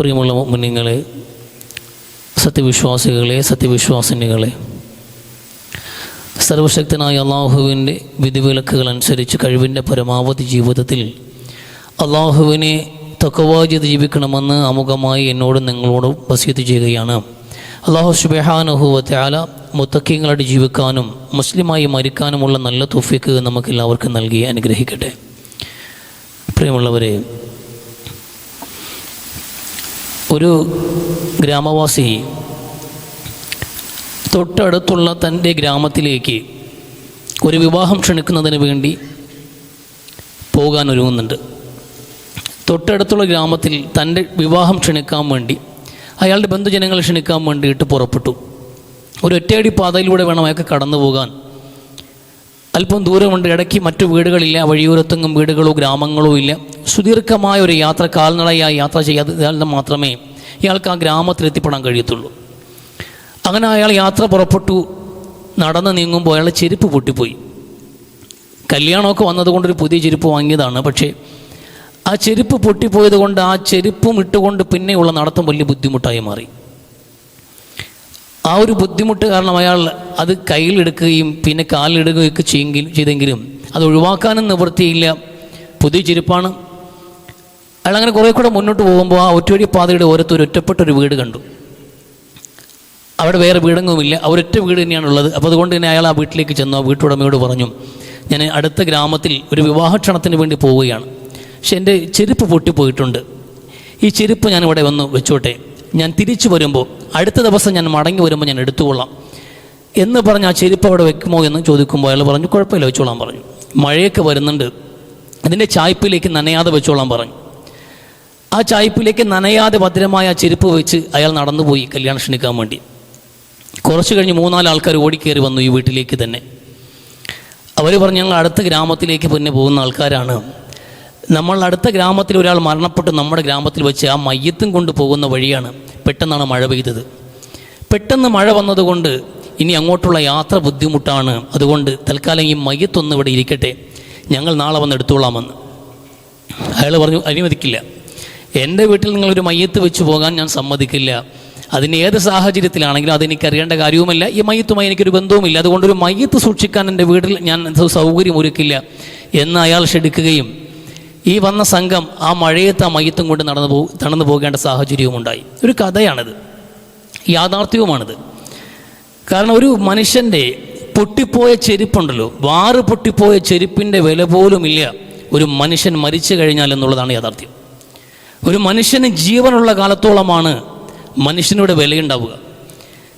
പ്രിയമുള്ള മുന്നിങ്ങളെ സത്യവിശ്വാസികളെ സത്യവിശ്വാസിനികളെ സർവശക്തനായ അള്ളാഹുവിന്റെ വിധിവിലക്കുകൾ അനുസരിച്ച് കഴിവിന്റെ പരമാവധി ജീവിതത്തിൽ അള്ളാഹുവിനെ തക്കവാജിത് ജീവിക്കണമെന്ന് അമുഖമായി എന്നോട് നിങ്ങളോട് വസീത്ത് ചെയ്യുകയാണ്. അള്ളാഹു സുബഹാനുഹുവത്തെ ആല മുത്തക്കിങ്ങളായിട്ട് ജീവിക്കാനും മുസ്ലിമായി മരിക്കാനുമുള്ള നല്ല തുഫിക്ക് നമുക്കെല്ലാവർക്കും നൽകി അനുഗ്രഹിക്കട്ടെ. പ്രിയമുള്ളവരെ ഒരു ഗ്രാമവാസി തൊട്ടടുത്തുള്ള തന്റെ ഗ്രാമത്തിലേക്ക് ഒരു വിവാഹം ക്ഷണിക്കുന്നതിന് വേണ്ടി പോകാൻ ഒരുങ്ങുന്നുണ്ട്. തൊട്ടടുത്തുള്ള ഗ്രാമത്തിൽ തന്റെ വിവാഹം ക്ഷണിക്കാൻ വേണ്ടി അയാളുടെ ബന്ധുജനങ്ങളെ ക്ഷണിക്കാൻ വേണ്ടിയിട്ട് പുറപ്പെട്ടു. ഒരു ഒറ്റയടി പാതയിലൂടെ വേണം അയാൾക്ക് കടന്നു പോകാൻ അല്പം ദൂരമുണ്ട് ഇടയ്ക്ക് മറ്റു വീടുകളില്ല വഴിയോരത്തെങ്ങും വീടുകളോ ഗ്രാമങ്ങളോ ഇല്ല. സുദീർഘമായ ഒരു യാത്ര കാൽനടയായി യാത്ര ചെയ്യാതെ മാത്രമേ ഇയാൾക്ക് ആ ഗ്രാമത്തിൽ എത്തിപ്പെടാൻ കഴിയത്തുള്ളൂ. അങ്ങനെ അയാൾ യാത്ര പുറപ്പെട്ടു. നടന്ന് നീങ്ങുമ്പോൾ അയാളെ ചെരുപ്പ് പൊട്ടിപ്പോയി. കല്യാണമൊക്കെ വന്നതുകൊണ്ടൊരു പുതിയ ചെരുപ്പ് വാങ്ങിയതാണ് പക്ഷേ ആ ചെരുപ്പ് പൊട്ടിപ്പോയത് കൊണ്ട് ആ ചെരുപ്പും ഇട്ടുകൊണ്ട് പിന്നെയുള്ള നടത്തം വലിയ ബുദ്ധിമുട്ടായി മാറി. ആ ഒരു ബുദ്ധിമുട്ട് കാരണം അയാൾ അത് കയ്യിലെടുക്കുകയും പിന്നെ കാലിലിടുകയൊക്കെ ചെയ്യെങ്കിൽ ചെയ്തെങ്കിലും അത് ഒഴിവാക്കാനും നിവൃത്തിയില്ല. പുതിയ ചെരുപ്പാണ്. അയാൾ അങ്ങനെ കുറേ കൂടെ മുന്നോട്ട് പോകുമ്പോൾ ആ ഒറ്റവഴി പാതയുടെ ഓരത്ത് ഒരു ഒറ്റപ്പെട്ട ഒരു വീട് കണ്ടു. അവിടെ വേറെ വീടെങ്ങുമില്ല അവരൊറ്റ വീട് തന്നെയാണ് ഉള്ളത്. അപ്പോൾ അതുകൊണ്ട് തന്നെ അയാൾ ആ വീട്ടിലേക്ക് ചെന്നു. ആ വീട്ടുടമയോട് പറഞ്ഞു ഞാൻ അടുത്ത ഗ്രാമത്തിൽ ഒരു വിവാഹക്ഷണത്തിന് വേണ്ടി പോവുകയാണ്. പക്ഷെ എന്റെ ചെരുപ്പ് പൊട്ടിപ്പോയിട്ടുണ്ട്. ഈ ചെരുപ്പ് ഞാനിവിടെ വന്ന് വെച്ചോട്ടെ. ഞാൻ തിരിച്ചു വരുമ്പോൾ അടുത്ത ദിവസം ഞാൻ മടങ്ങി വരുമ്പോൾ ഞാൻ എടുത്തുകൊള്ളാം. എന്ന് പറഞ്ഞ് ആ ചെരുപ്പ് അവിടെ വെക്കുമോ എന്ന് ചോദിക്കുമ്പോൾ അയാൾ പറഞ്ഞു കുഴപ്പമില്ല വെച്ചോളാം പറഞ്ഞു. മഴയൊക്കെ വരുന്നുണ്ട്. അതിന്റെ ചായ്പിലേക്ക് നനയാതെ വെച്ചോളാം പറഞ്ഞു. ആ ചായ്പിലേക്ക് നനയാതെ ഭദ്രമായ ആ ചെരുപ്പ് വെച്ച് അയാൾ നടന്നുപോയി കല്യാണം ക്ഷണിക്കാൻ വേണ്ടി. കുറച്ച് കഴിഞ്ഞ് മൂന്നാൽ ആൾക്കാർ ഓടിക്കയറി വന്നു ഈ വീട്ടിലേക്ക് തന്നെ. അവർ പറഞ്ഞു ഞങ്ങൾ അടുത്ത ഗ്രാമത്തിലേക്ക് പിന്നെ പോകുന്ന ആൾക്കാരാണ്. നമ്മൾ അടുത്ത ഗ്രാമത്തിൽ ഒരാൾ മരണപ്പെട്ട് നമ്മുടെ ഗ്രാമത്തിൽ വെച്ച് ആ മയ്യത്തും കൊണ്ട് പോകുന്ന വഴിയാണ് പെട്ടെന്നാണ് മഴ പെയ്തത്. പെട്ടെന്ന് മഴ വന്നതുകൊണ്ട് ഇനി അങ്ങോട്ടുള്ള യാത്ര ബുദ്ധിമുട്ടാണ്. അതുകൊണ്ട് തൽക്കാലം ഈ മയ്യത്തൊന്ന് ഇവിടെ ഇരിക്കട്ടെ. ഞങ്ങൾ നാളെ വന്ന് എടുത്തോളാമെന്ന്. അയാൾ പറഞ്ഞു അനുവദിക്കില്ല. എന്റെ വീട്ടിൽ നിങ്ങളൊരു മയ്യത്ത് വെച്ച് പോകാൻ ഞാൻ സമ്മതിക്കില്ല. അതിന് ഏത് സാഹചര്യത്തിലാണെങ്കിലും അതെനിക്ക് അറിയേണ്ട കാര്യവുമില്ല. ഈ മയ്യത്തുമായി എനിക്കൊരു ബന്ധവുമില്ല. അതുകൊണ്ടൊരു മയ്യത്ത് സൂക്ഷിക്കാൻ എന്റെ വീട്ടിൽ ഞാൻ സൗകര്യം ഒരുക്കില്ല എന്ന് അയാൾ ക്ഷണിക്കുകയും ഈ വന്ന സംഘം ആ മഴയത്ത് ആ മയത്തും കൊണ്ട് നടന്നു പോ നടന്നു പോകേണ്ട സാഹചര്യവും ഉണ്ടായി ഒരു കഥയാണിത്. യാഥാർത്ഥ്യവുമാണിത്. കാരണം ഒരു മനുഷ്യന്റെ പൊട്ടിപ്പോയ ചെരുപ്പുണ്ടല്ലോ. വാറ് പൊട്ടിപ്പോയ ചെരുപ്പിന്റെ വില പോലുമില്ല ഒരു മനുഷ്യൻ മരിച്ചു കഴിഞ്ഞാൽ എന്നുള്ളതാണ് യാഥാർത്ഥ്യം. ഒരു മനുഷ്യന് ജീവനുള്ള കാലത്തോളമാണ് മനുഷ്യനോട് വിലയുണ്ടാവുക.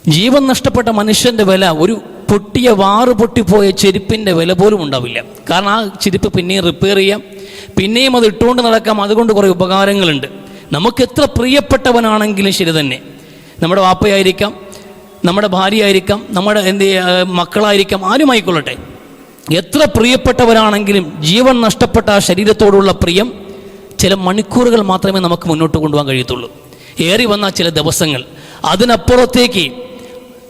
ജീവൻ നഷ്ടപ്പെട്ട മനുഷ്യന്റെ വില ഒരു പൊട്ടിയ വാറ് പൊട്ടിപ്പോയ ചെരുപ്പിന്റെ വില പോലും ഉണ്ടാവില്ല. കാരണം ആ ചെരുപ്പ് പിന്നെയും റിപ്പയർ ചെയ്യാം പിന്നെയും അത് ഇട്ടുകൊണ്ട് നടക്കാം. അതുകൊണ്ട് കുറേ ഉപകാരങ്ങളുണ്ട്. നമുക്ക് എത്ര പ്രിയപ്പെട്ടവനാണെങ്കിലും ശരി തന്നെ. നമ്മുടെ വാപ്പയായിരിക്കാം നമ്മുടെ ഭാര്യയായിരിക്കാം നമ്മുടെ എന്ത് മക്കളായിരിക്കാം ആരുമായിക്കൊള്ളട്ടെ. എത്ര പ്രിയപ്പെട്ടവരാണെങ്കിലും ജീവൻ നഷ്ടപ്പെട്ട ആ ശരീരത്തോടുള്ള പ്രിയം ചില മണിക്കൂറുകൾ മാത്രമേ നമുക്ക് മുന്നോട്ട് കൊണ്ടുപോകാൻ കഴിയത്തുള്ളൂ. ഏറി വന്ന ചില ദിവസങ്ങൾ അതിനപ്പുറത്തേക്ക്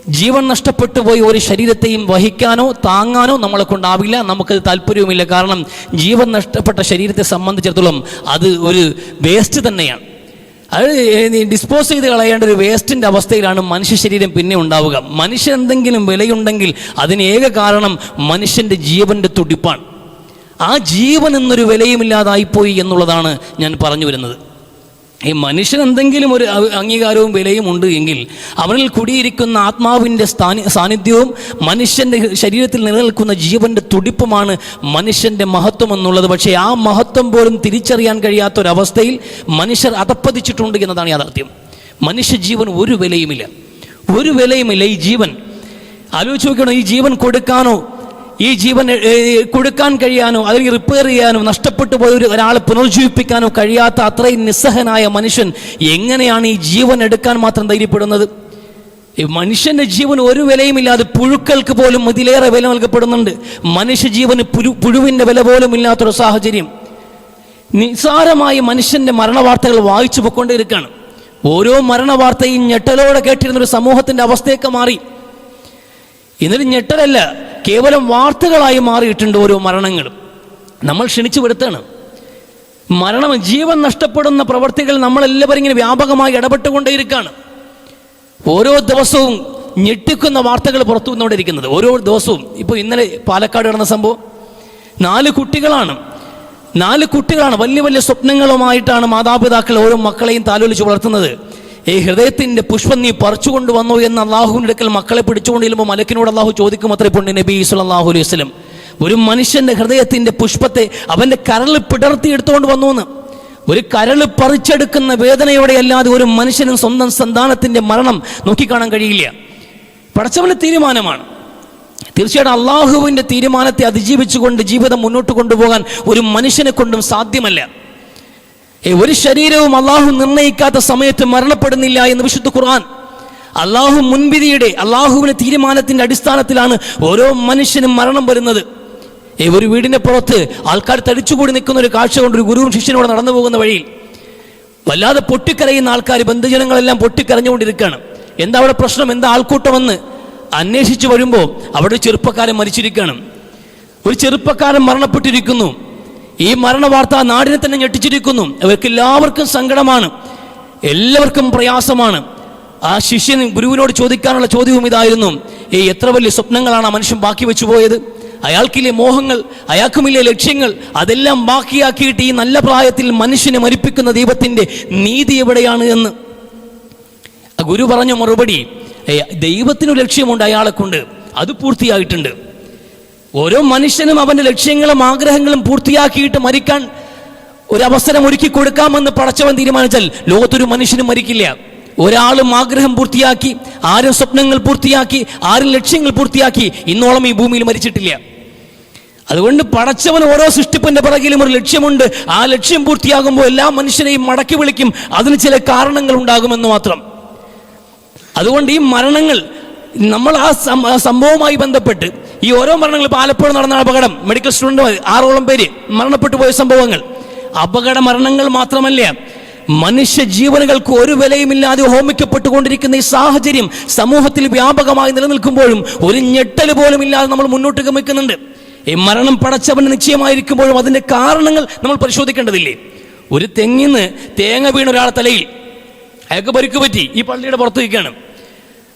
ജീവൻ നഷ്ടപ്പെട്ടു പോയി ഒരു ശരീരത്തെയും വഹിക്കാനോ താങ്ങാനോ നമ്മളെ കൊണ്ടാവില്ല. നമുക്കത് താല്പര്യവുമില്ല. കാരണം ജീവൻ നഷ്ടപ്പെട്ട ശരീരത്തെ സംബന്ധിച്ചിടത്തോളം അത് ഒരു വേസ്റ്റ് തന്നെയാണ്. അത് ഡിസ്പോസ് ചെയ്ത് കളയേണ്ട ഒരു വേസ്റ്റിന്റെ അവസ്ഥയിലാണ് മനുഷ്യ ശരീരം പിന്നെ ഉണ്ടാവുക. മനുഷ്യൻ എന്തെങ്കിലും വിലയുണ്ടെങ്കിൽ അതിന് ഏക കാരണം മനുഷ്യന്റെ ജീവന്റെ തുടിപ്പാണ്. ആ ജീവൻ എന്നൊരു വിലയുമില്ലാതായിപ്പോയി എന്നുള്ളതാണ് ഞാൻ പറഞ്ഞു വരുന്നത്. ഈ മനുഷ്യൻ എന്തെങ്കിലും ഒരു അംഗീകാരവും വിലയും ഉണ്ട് എങ്കിൽ അവനിൽ കുടിയിരിക്കുന്ന ആത്മാവിന്റെ സ്ഥാനി സാന്നിധ്യവും മനുഷ്യന്റെ ശരീരത്തിൽ നിലനിൽക്കുന്ന ജീവന്റെ തുടിപ്പുമാണ് മനുഷ്യന്റെ മഹത്വം എന്നുള്ളത്. പക്ഷേ ആ മഹത്വം പോലും തിരിച്ചറിയാൻ കഴിയാത്ത കഴിയാത്തൊരവസ്ഥയിൽ മനുഷ്യർ അതപ്പതിച്ചിട്ടുണ്ട് എന്നതാണ് യാഥാർത്ഥ്യം. മനുഷ്യ ജീവൻ ഒരു വിലയുമില്ല. ഒരു വിലയുമില്ല ഈ ജീവൻ. ആലോചിച്ച് നോക്കണം ഈ ജീവൻ കൊടുക്കാനോ ഈ ജീവൻ കൊടുക്കാൻ കഴിയാനോ അല്ലെങ്കിൽ റിപ്പയർ ചെയ്യാനോ നഷ്ടപ്പെട്ടു പോയ ഒരു ഒരാളെ പുനർജീവിപ്പിക്കാനോ കഴിയാത്ത അത്രയും നിസ്സഹനായ മനുഷ്യൻ എങ്ങനെയാണ് ഈ ജീവൻ എടുക്കാൻ മാത്രം ധൈര്യപ്പെടുന്നത്? മനുഷ്യന്റെ ജീവൻ ഒരു വിലയുമില്ലാതെ പുഴുക്കൾക്ക് പോലും ഇതിലേറെ വില നൽകപ്പെടുന്നുണ്ട്. മനുഷ്യ ജീവന് പുഴു പുഴുവിന്റെ വില പോലും ഇല്ലാത്തൊരു സാഹചര്യം. നിസ്സാരമായി മനുഷ്യന്റെ മരണവാർത്തകൾ വായിച്ചു പൊക്കൊണ്ടിരിക്കുകയാണ് ഓരോ മരണവാർത്തയും ഞെട്ടലോടെ കേട്ടിരുന്ന ഒരു സമൂഹത്തിന്റെ അവസ്ഥയൊക്കെ മാറി. ഇന്നൊരു ഞെട്ടലല്ല കേവലം വാർത്തകളായി മാറിയിട്ടുണ്ട് ഓരോ മരണങ്ങളും. നമ്മൾ ക്ഷണിച്ചു വിടുത്താണ് മരണം ജീവൻ നഷ്ടപ്പെടുന്ന പ്രവർത്തികൾ നമ്മളെല്ലാവരും ഇങ്ങനെ വ്യാപകമായി ഇടപെട്ടുകൊണ്ടേയിരിക്കുകയാണ് ഓരോ ദിവസവും ഞെട്ടിക്കുന്ന വാർത്തകൾ പുറത്തു വന്നുകൊണ്ടിരിക്കുന്നത് ഓരോ ദിവസവും ഇപ്പോൾ ഇന്നലെ പാലക്കാട് നടന്ന സംഭവം. നാല് കുട്ടികളാണ്. നാല് കുട്ടികളാണ് വലിയ വലിയ സ്വപ്നങ്ങളുമായിട്ടാണ് മാതാപിതാക്കൾ ഓരോ മക്കളെയും താലോലിച്ച് വളർത്തുന്നത്. ഈ ഹൃദയത്തിന്റെ പുഷ്പം നീ പറിച്ചുകൊണ്ട് വന്നു എന്ന് അള്ളാഹുവിന്റെ അടുക്കൽ മക്കളെ പിടിച്ചുകൊണ്ട് ചെല്ലുമ്പോൾ മലക്കിനോട് അള്ളാഹു ചോദിക്കും അത്രേ പൊണ്ണി നബി സല്ലല്ലാഹു അലൈഹി വസ്ലം ഒരു മനുഷ്യന്റെ ഹൃദയത്തിന്റെ പുഷ്പത്തെ അവന്റെ കരളിൽ പിടർത്തി എടുത്തുകൊണ്ട് വന്നു എന്ന് ഒരു കരൾ പറിച്ചെടുക്കുന്ന വേദനയോടെ അല്ലാതെ ഒരു മനുഷ്യനും സ്വന്തം സന്താനത്തിന്റെ മരണം നോക്കിക്കാണാൻ കഴിയില്ല. പടച്ചവന്റെ തീരുമാനമാണ്. തീർച്ചയായിട്ടും അള്ളാഹുവിന്റെ തീരുമാനത്തെ അതിജീവിച്ചുകൊണ്ട് ജീവിതം മുന്നോട്ട് കൊണ്ടുപോകാൻ ഒരു മനുഷ്യനെ കൊണ്ടും സാധ്യമല്ല. ഒരു ശരീരവും അള്ളാഹു നിർണയിക്കാത്ത സമയത്ത് മരണപ്പെടുന്നില്ല എന്ന് വിശുദ്ധ ഖുർആൻ അള്ളാഹു മുൻവിധിയുടെ അള്ളാഹുവിന്റെ തീരുമാനത്തിന്റെ അടിസ്ഥാനത്തിലാണ് ഓരോ മനുഷ്യനും മരണം വരുന്നത്. ഒരു വീടിന്റെ പുറത്ത് ആൾക്കാർ തടിച്ചുകൂടി നിൽക്കുന്ന ഒരു കാഴ്ച കൊണ്ട് ഒരു ഗുരുവും ശിഷ്യനോട് നടന്നു പോകുന്ന വഴിയിൽ. വല്ലാതെ പൊട്ടിക്കരയുന്ന ആൾക്കാർ ബന്ധുജനങ്ങളെല്ലാം പൊട്ടിക്കരഞ്ഞുകൊണ്ടിരിക്കുകയാണ്. എന്താ അവിടെ പ്രശ്നം? എന്താ ആൾക്കൂട്ടമെന്ന് അന്വേഷിച്ചു വരുമ്പോൾ അവിടെ ചെറുപ്പക്കാരൻ മരിച്ചിരിക്കുകയാണ്. ഒരു ചെറുപ്പക്കാരൻ മരണപ്പെട്ടിരിക്കുന്നു. ഈ മരണവാർത്ത നാടിനെ തന്നെ ഞെട്ടിച്ചിരിക്കുന്നു. അവർക്ക് എല്ലാവർക്കും സങ്കടമാണ്. എല്ലാവർക്കും പ്രയാസമാണ്. ആ ശിഷ്യൻ ഗുരുവിനോട് ചോദിക്കാനുള്ള ചോദ്യവും ഇതായിരുന്നു. ഈ എത്ര വലിയ സ്വപ്നങ്ങളാണ് ആ മനുഷ്യൻ ബാക്കി വെച്ചു പോയത്? അയാൾക്കില്ലേ മോഹങ്ങൾ? അയാൾക്കുമില്ലേ ലക്ഷ്യങ്ങൾ? അതെല്ലാം ബാക്കിയാക്കിയിട്ട് ഈ നല്ല പ്രായത്തിൽ മനുഷ്യനെ മരിപ്പിക്കുന്ന ദൈവത്തിന്റെ നീതി എവിടെയാണ് എന്ന്? ഗുരു പറഞ്ഞ മറുപടി "ഏ, ദൈവത്തിനു ലക്ഷ്യമുണ്ട് അയാളെ കൊണ്ട് അത് പൂർത്തിയായിട്ടുണ്ട്. ഓരോ മനുഷ്യനും അവന്റെ ലക്ഷ്യങ്ങളും ആഗ്രഹങ്ങളും പൂർത്തിയാക്കിയിട്ട് മരിക്കാൻ ഒരു അവസരം ഒരുക്കി കൊടുക്കാമെന്ന് പടച്ചവൻ തീരുമാനിച്ചാൽ ലോകത്തൊരു മനുഷ്യനും മരിക്കില്ല. ഒരാളും ആഗ്രഹം പൂർത്തിയാക്കി ആരും സ്വപ്നങ്ങൾ പൂർത്തിയാക്കി ആരും ലക്ഷ്യങ്ങൾ പൂർത്തിയാക്കി ഇന്നോളം ഈ ഭൂമിയിൽ മരിച്ചിട്ടില്ല. അതുകൊണ്ട് പടച്ചവൻ ഓരോ സൃഷ്ടിപ്പിന്റെ പിറകിലും ഒരു ലക്ഷ്യമുണ്ട്. ആ ലക്ഷ്യം പൂർത്തിയാകുമ്പോൾ എല്ലാ മനുഷ്യനെയും മടക്കി വിളിക്കും. അതിന് ചില കാരണങ്ങൾ ഉണ്ടാകുമെന്ന് മാത്രം. അതുകൊണ്ട് ഈ മരണങ്ങൾ നമ്മൾ ആ സംഭവവുമായി ബന്ധപ്പെട്ട് ഈ ഓരോ മരണങ്ങൾ ഇപ്പോൾ ആലപ്പുഴ നടന്ന അപകടം. മെഡിക്കൽ സ്റ്റുഡന്റ് ആറോളം പേര് മരണപ്പെട്ടു പോയ സംഭവങ്ങൾ. അപകട മരണങ്ങൾ മാത്രമല്ല മനുഷ്യ ജീവനുകൾക്ക് ഒരു വിലയുമില്ലാതെ ഹോമിക്കപ്പെട്ടുകൊണ്ടിരിക്കുന്ന ഈ സാഹചര്യം സമൂഹത്തിൽ വ്യാപകമായി നിലനിൽക്കുമ്പോഴും ഒരു ഞെട്ടൽ പോലും ഇല്ലാതെ നമ്മൾ മുന്നോട്ട് ഗമിക്കുന്നുണ്ട്. ഈ മരണം പടച്ചവന് നിശ്ചയമായിരിക്കുമ്പോഴും അതിന്റെ കാരണങ്ങൾ നമ്മൾ പരിശോധിക്കേണ്ടതില്ലേ? ഒരു തെങ്ങിന്ന് തേങ്ങ വീണ ഒരാളെ തലയിൽ അയാൾക്ക് പരിക്ക് പറ്റി. ഈ പള്ളിയുടെ പുറത്ത് നിൽക്കുകയാണ്.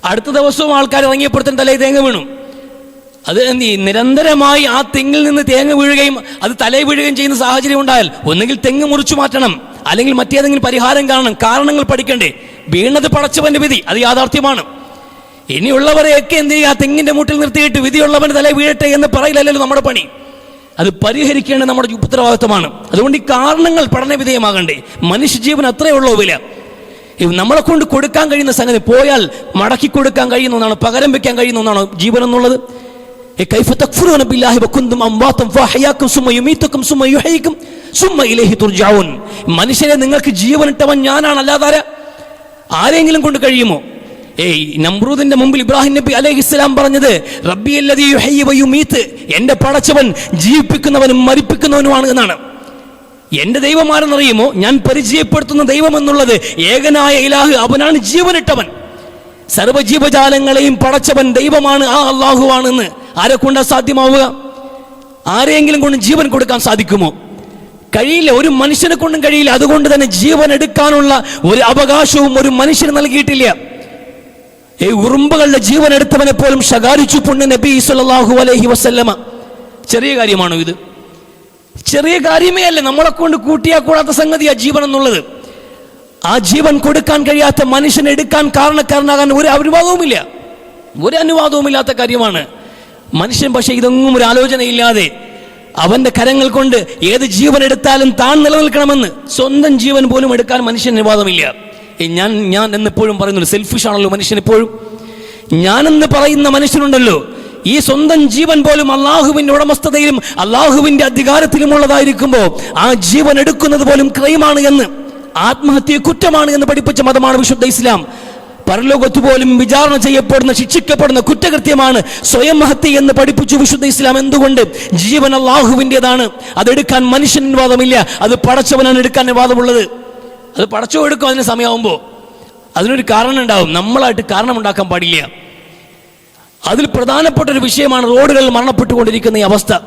അടുത്ത ദിവസവും ആൾക്കാർ ഇറങ്ങിയപ്പോഴത്തേന് തലയിൽ തേങ്ങ വീണു. അത്? നിരന്തരമായി ആ തെങ്ങിൽ നിന്ന് തേങ്ങ വീഴുകയും അത് തലയിൽ വീഴുകയും ചെയ്യുന്ന സാഹചര്യം ഉണ്ടായാൽ ഒന്നുകിൽ തെങ്ങ് മുറിച്ചു മാറ്റണം അല്ലെങ്കിൽ മറ്റേതെങ്കിലും പരിഹാരം കാണണം കാരണങ്ങൾ പഠിക്കണ്ടേ. വീണത് പടച്ചവന്റെ വിധി അത് യാഥാർത്ഥ്യമാണ്. ഇനിയുള്ളവരെയൊക്കെ എന്ത് ചെയ്യുക? ആ തെങ്ങിന്റെ മുട്ടിൽ നിർത്തിയിട്ട് വിധിയുള്ളവന് തല വീഴട്ടെ എന്ന് പറയില്ലല്ലോ നമ്മുടെ പണി. അത് പരിഹരിക്കേണ്ടത് നമ്മുടെ ഉത്തരവാദിത്വമാണ്. അതുകൊണ്ട് ഈ കാരണങ്ങൾ പഠന വിധേയമാകണ്ടേ. മനുഷ്യജീവൻ അത്രയേ ഉള്ളൂ വില. നമ്മളെ കൊണ്ട് കൊടുക്കാൻ കഴിയുന്ന സംഗതി പോയാൽ മടക്കി കൊടുക്കാൻ കഴിയുന്ന ഒന്നാണ് പകരം വെക്കാൻ കഴിയുന്ന ഒന്നാണ് ജീവൻ എന്നുള്ളത്. ഏ, تكفرون بالله ബില്ലാഹി أمواتا فأحياكم ثم يميتكم യുമീതുക്കും يحييكم ثم إليه തുർജഊൻ. മനുഷ്യരെ നിങ്ങൾക്ക് ജീവൻ ഇട്ടവൻ ഞാനാണ് അല്ലാതെ ആരെങ്കിലും കൊണ്ട് കഴിയുമോ? ഏയ് നമ്രൂദിന്റെ മുമ്പിൽ ഇബ്രാഹിം നബി അലൈഹി ഇസ്ലാം പറഞ്ഞത് റബ്ബി മീത്ത് എന്റെ പടച്ചവൻ ജീവിപ്പിക്കുന്നവനും മരിപ്പിക്കുന്നവനുമാണ് എന്നാണ്. എന്റെ ദൈവമാരെന്നറിയുമോ? ഞാൻ പരിചയപ്പെടുത്തുന്ന ദൈവം എന്നുള്ളത് ഏകനായ ഇലാഹ് അവനാണ് ജീവനിട്ടവൻ. സർവജീവജാലങ്ങളെയും പടച്ചവൻ ദൈവമാണ് ആ അള്ളാഹുവാണെന്ന്. ആരെ കൊണ്ടാ സാധ്യമാവുക ആരെയെങ്കിലും കൊണ്ട് ജീവൻ കൊടുക്കാൻ സാധിക്കുമോ? കഴിയില്ല ഒരു മനുഷ്യനെ കൊണ്ടും കഴിയില്ല. അതുകൊണ്ട് തന്നെ ജീവൻ എടുക്കാനുള്ള ഒരു അവകാശവും ഒരു മനുഷ്യന് നൽകിയിട്ടില്ല. ഈ ഉറുമ്പുകളുടെ ജീവൻ എടുത്തവനെ പോലും ശകാരിച്ചു പൊണ്ണ് നബി സല്ലല്ലാഹു അലൈഹി വസല്ലമ. ചെറിയ കാര്യമാണോ ഇത്? ചെറിയ കാര്യമേ അല്ല നമ്മളെ കൊണ്ട് കൂട്ടിയാൽ കൂടാത്ത സംഗതിയാ ജീവൻ എന്നുള്ളത്. ആ ജീവൻ കൊടുക്കാൻ കഴിയാത്ത മനുഷ്യനെ എടുക്കാൻ കാരണക്കാരനാകാൻ ഒരു അനുവാദവുമില്ല. ഒരു അനുവാദവുമില്ലാത്ത കാര്യമാണ്. മനുഷ്യൻ പക്ഷെ ഇതൊന്നും ഒരു ആലോചനയില്ലാതെ അവന്റെ കരങ്ങൾ കൊണ്ട് ഏത് ജീവൻ എടുത്താലും താൻ നിലനിൽക്കണമെന്ന് സ്വന്തം ജീവൻ പോലും എടുക്കാൻ മനുഷ്യൻ നിവാദമില്ല ഞാൻ ഞാൻ എന്നെപ്പോഴും പറയുന്നുണ്ട് സെൽഫിഷ് ആണല്ലോ മനുഷ്യൻ എപ്പോഴും. ഞാനെന്ന് പറയുന്ന മനുഷ്യനുണ്ടല്ലോ ഈ സ്വന്തം ജീവൻ പോലും അള്ളാഹുവിന്റെ ഉടമസ്ഥതയിലും അള്ളാഹുവിന്റെ അധികാരത്തിലുമുള്ളതായിരിക്കുമ്പോൾ ആ ജീവൻ എടുക്കുന്നത് പോലും ക്രൈമാണ് എന്ന് ആത്മഹത്യ കുറ്റമാണ് എന്ന് പഠിപ്പിച്ച മതമാണ് വിശുദ്ധ ഇസ്ലാം. പരലോകത്ത് പോലും വിചാരണ ചെയ്യപ്പെടുന്ന ശിക്ഷിക്കപ്പെടുന്ന കുറ്റകൃത്യമാണ് സ്വയം ഹത്യ എന്ന് പഠിപ്പിച്ചു വിശുദ്ധ ഇസ്ലാം. എന്തുകൊണ്ട്? ജീവൻ അള്ളാഹുവിന്റെതാണ് അതെടുക്കാൻ മനുഷ്യന് വാദമില്ല. അത് പടച്ചവനാണ് എടുക്കാൻ വാദമുള്ളത്. അത് പടച്ചോ എടുക്കും അതിന് സമയമാകുമ്പോൾ അതിനൊരു കാരണം ഉണ്ടാവും. നമ്മളായിട്ട് കാരണമുണ്ടാക്കാൻ പാടില്ല. അതിൽ പ്രധാനപ്പെട്ട ഒരു വിഷയമാണ് റോഡുകളിൽ മരണപ്പെട്ടുകൊണ്ടിരിക്കുന്ന ഈ അവസ്ഥ.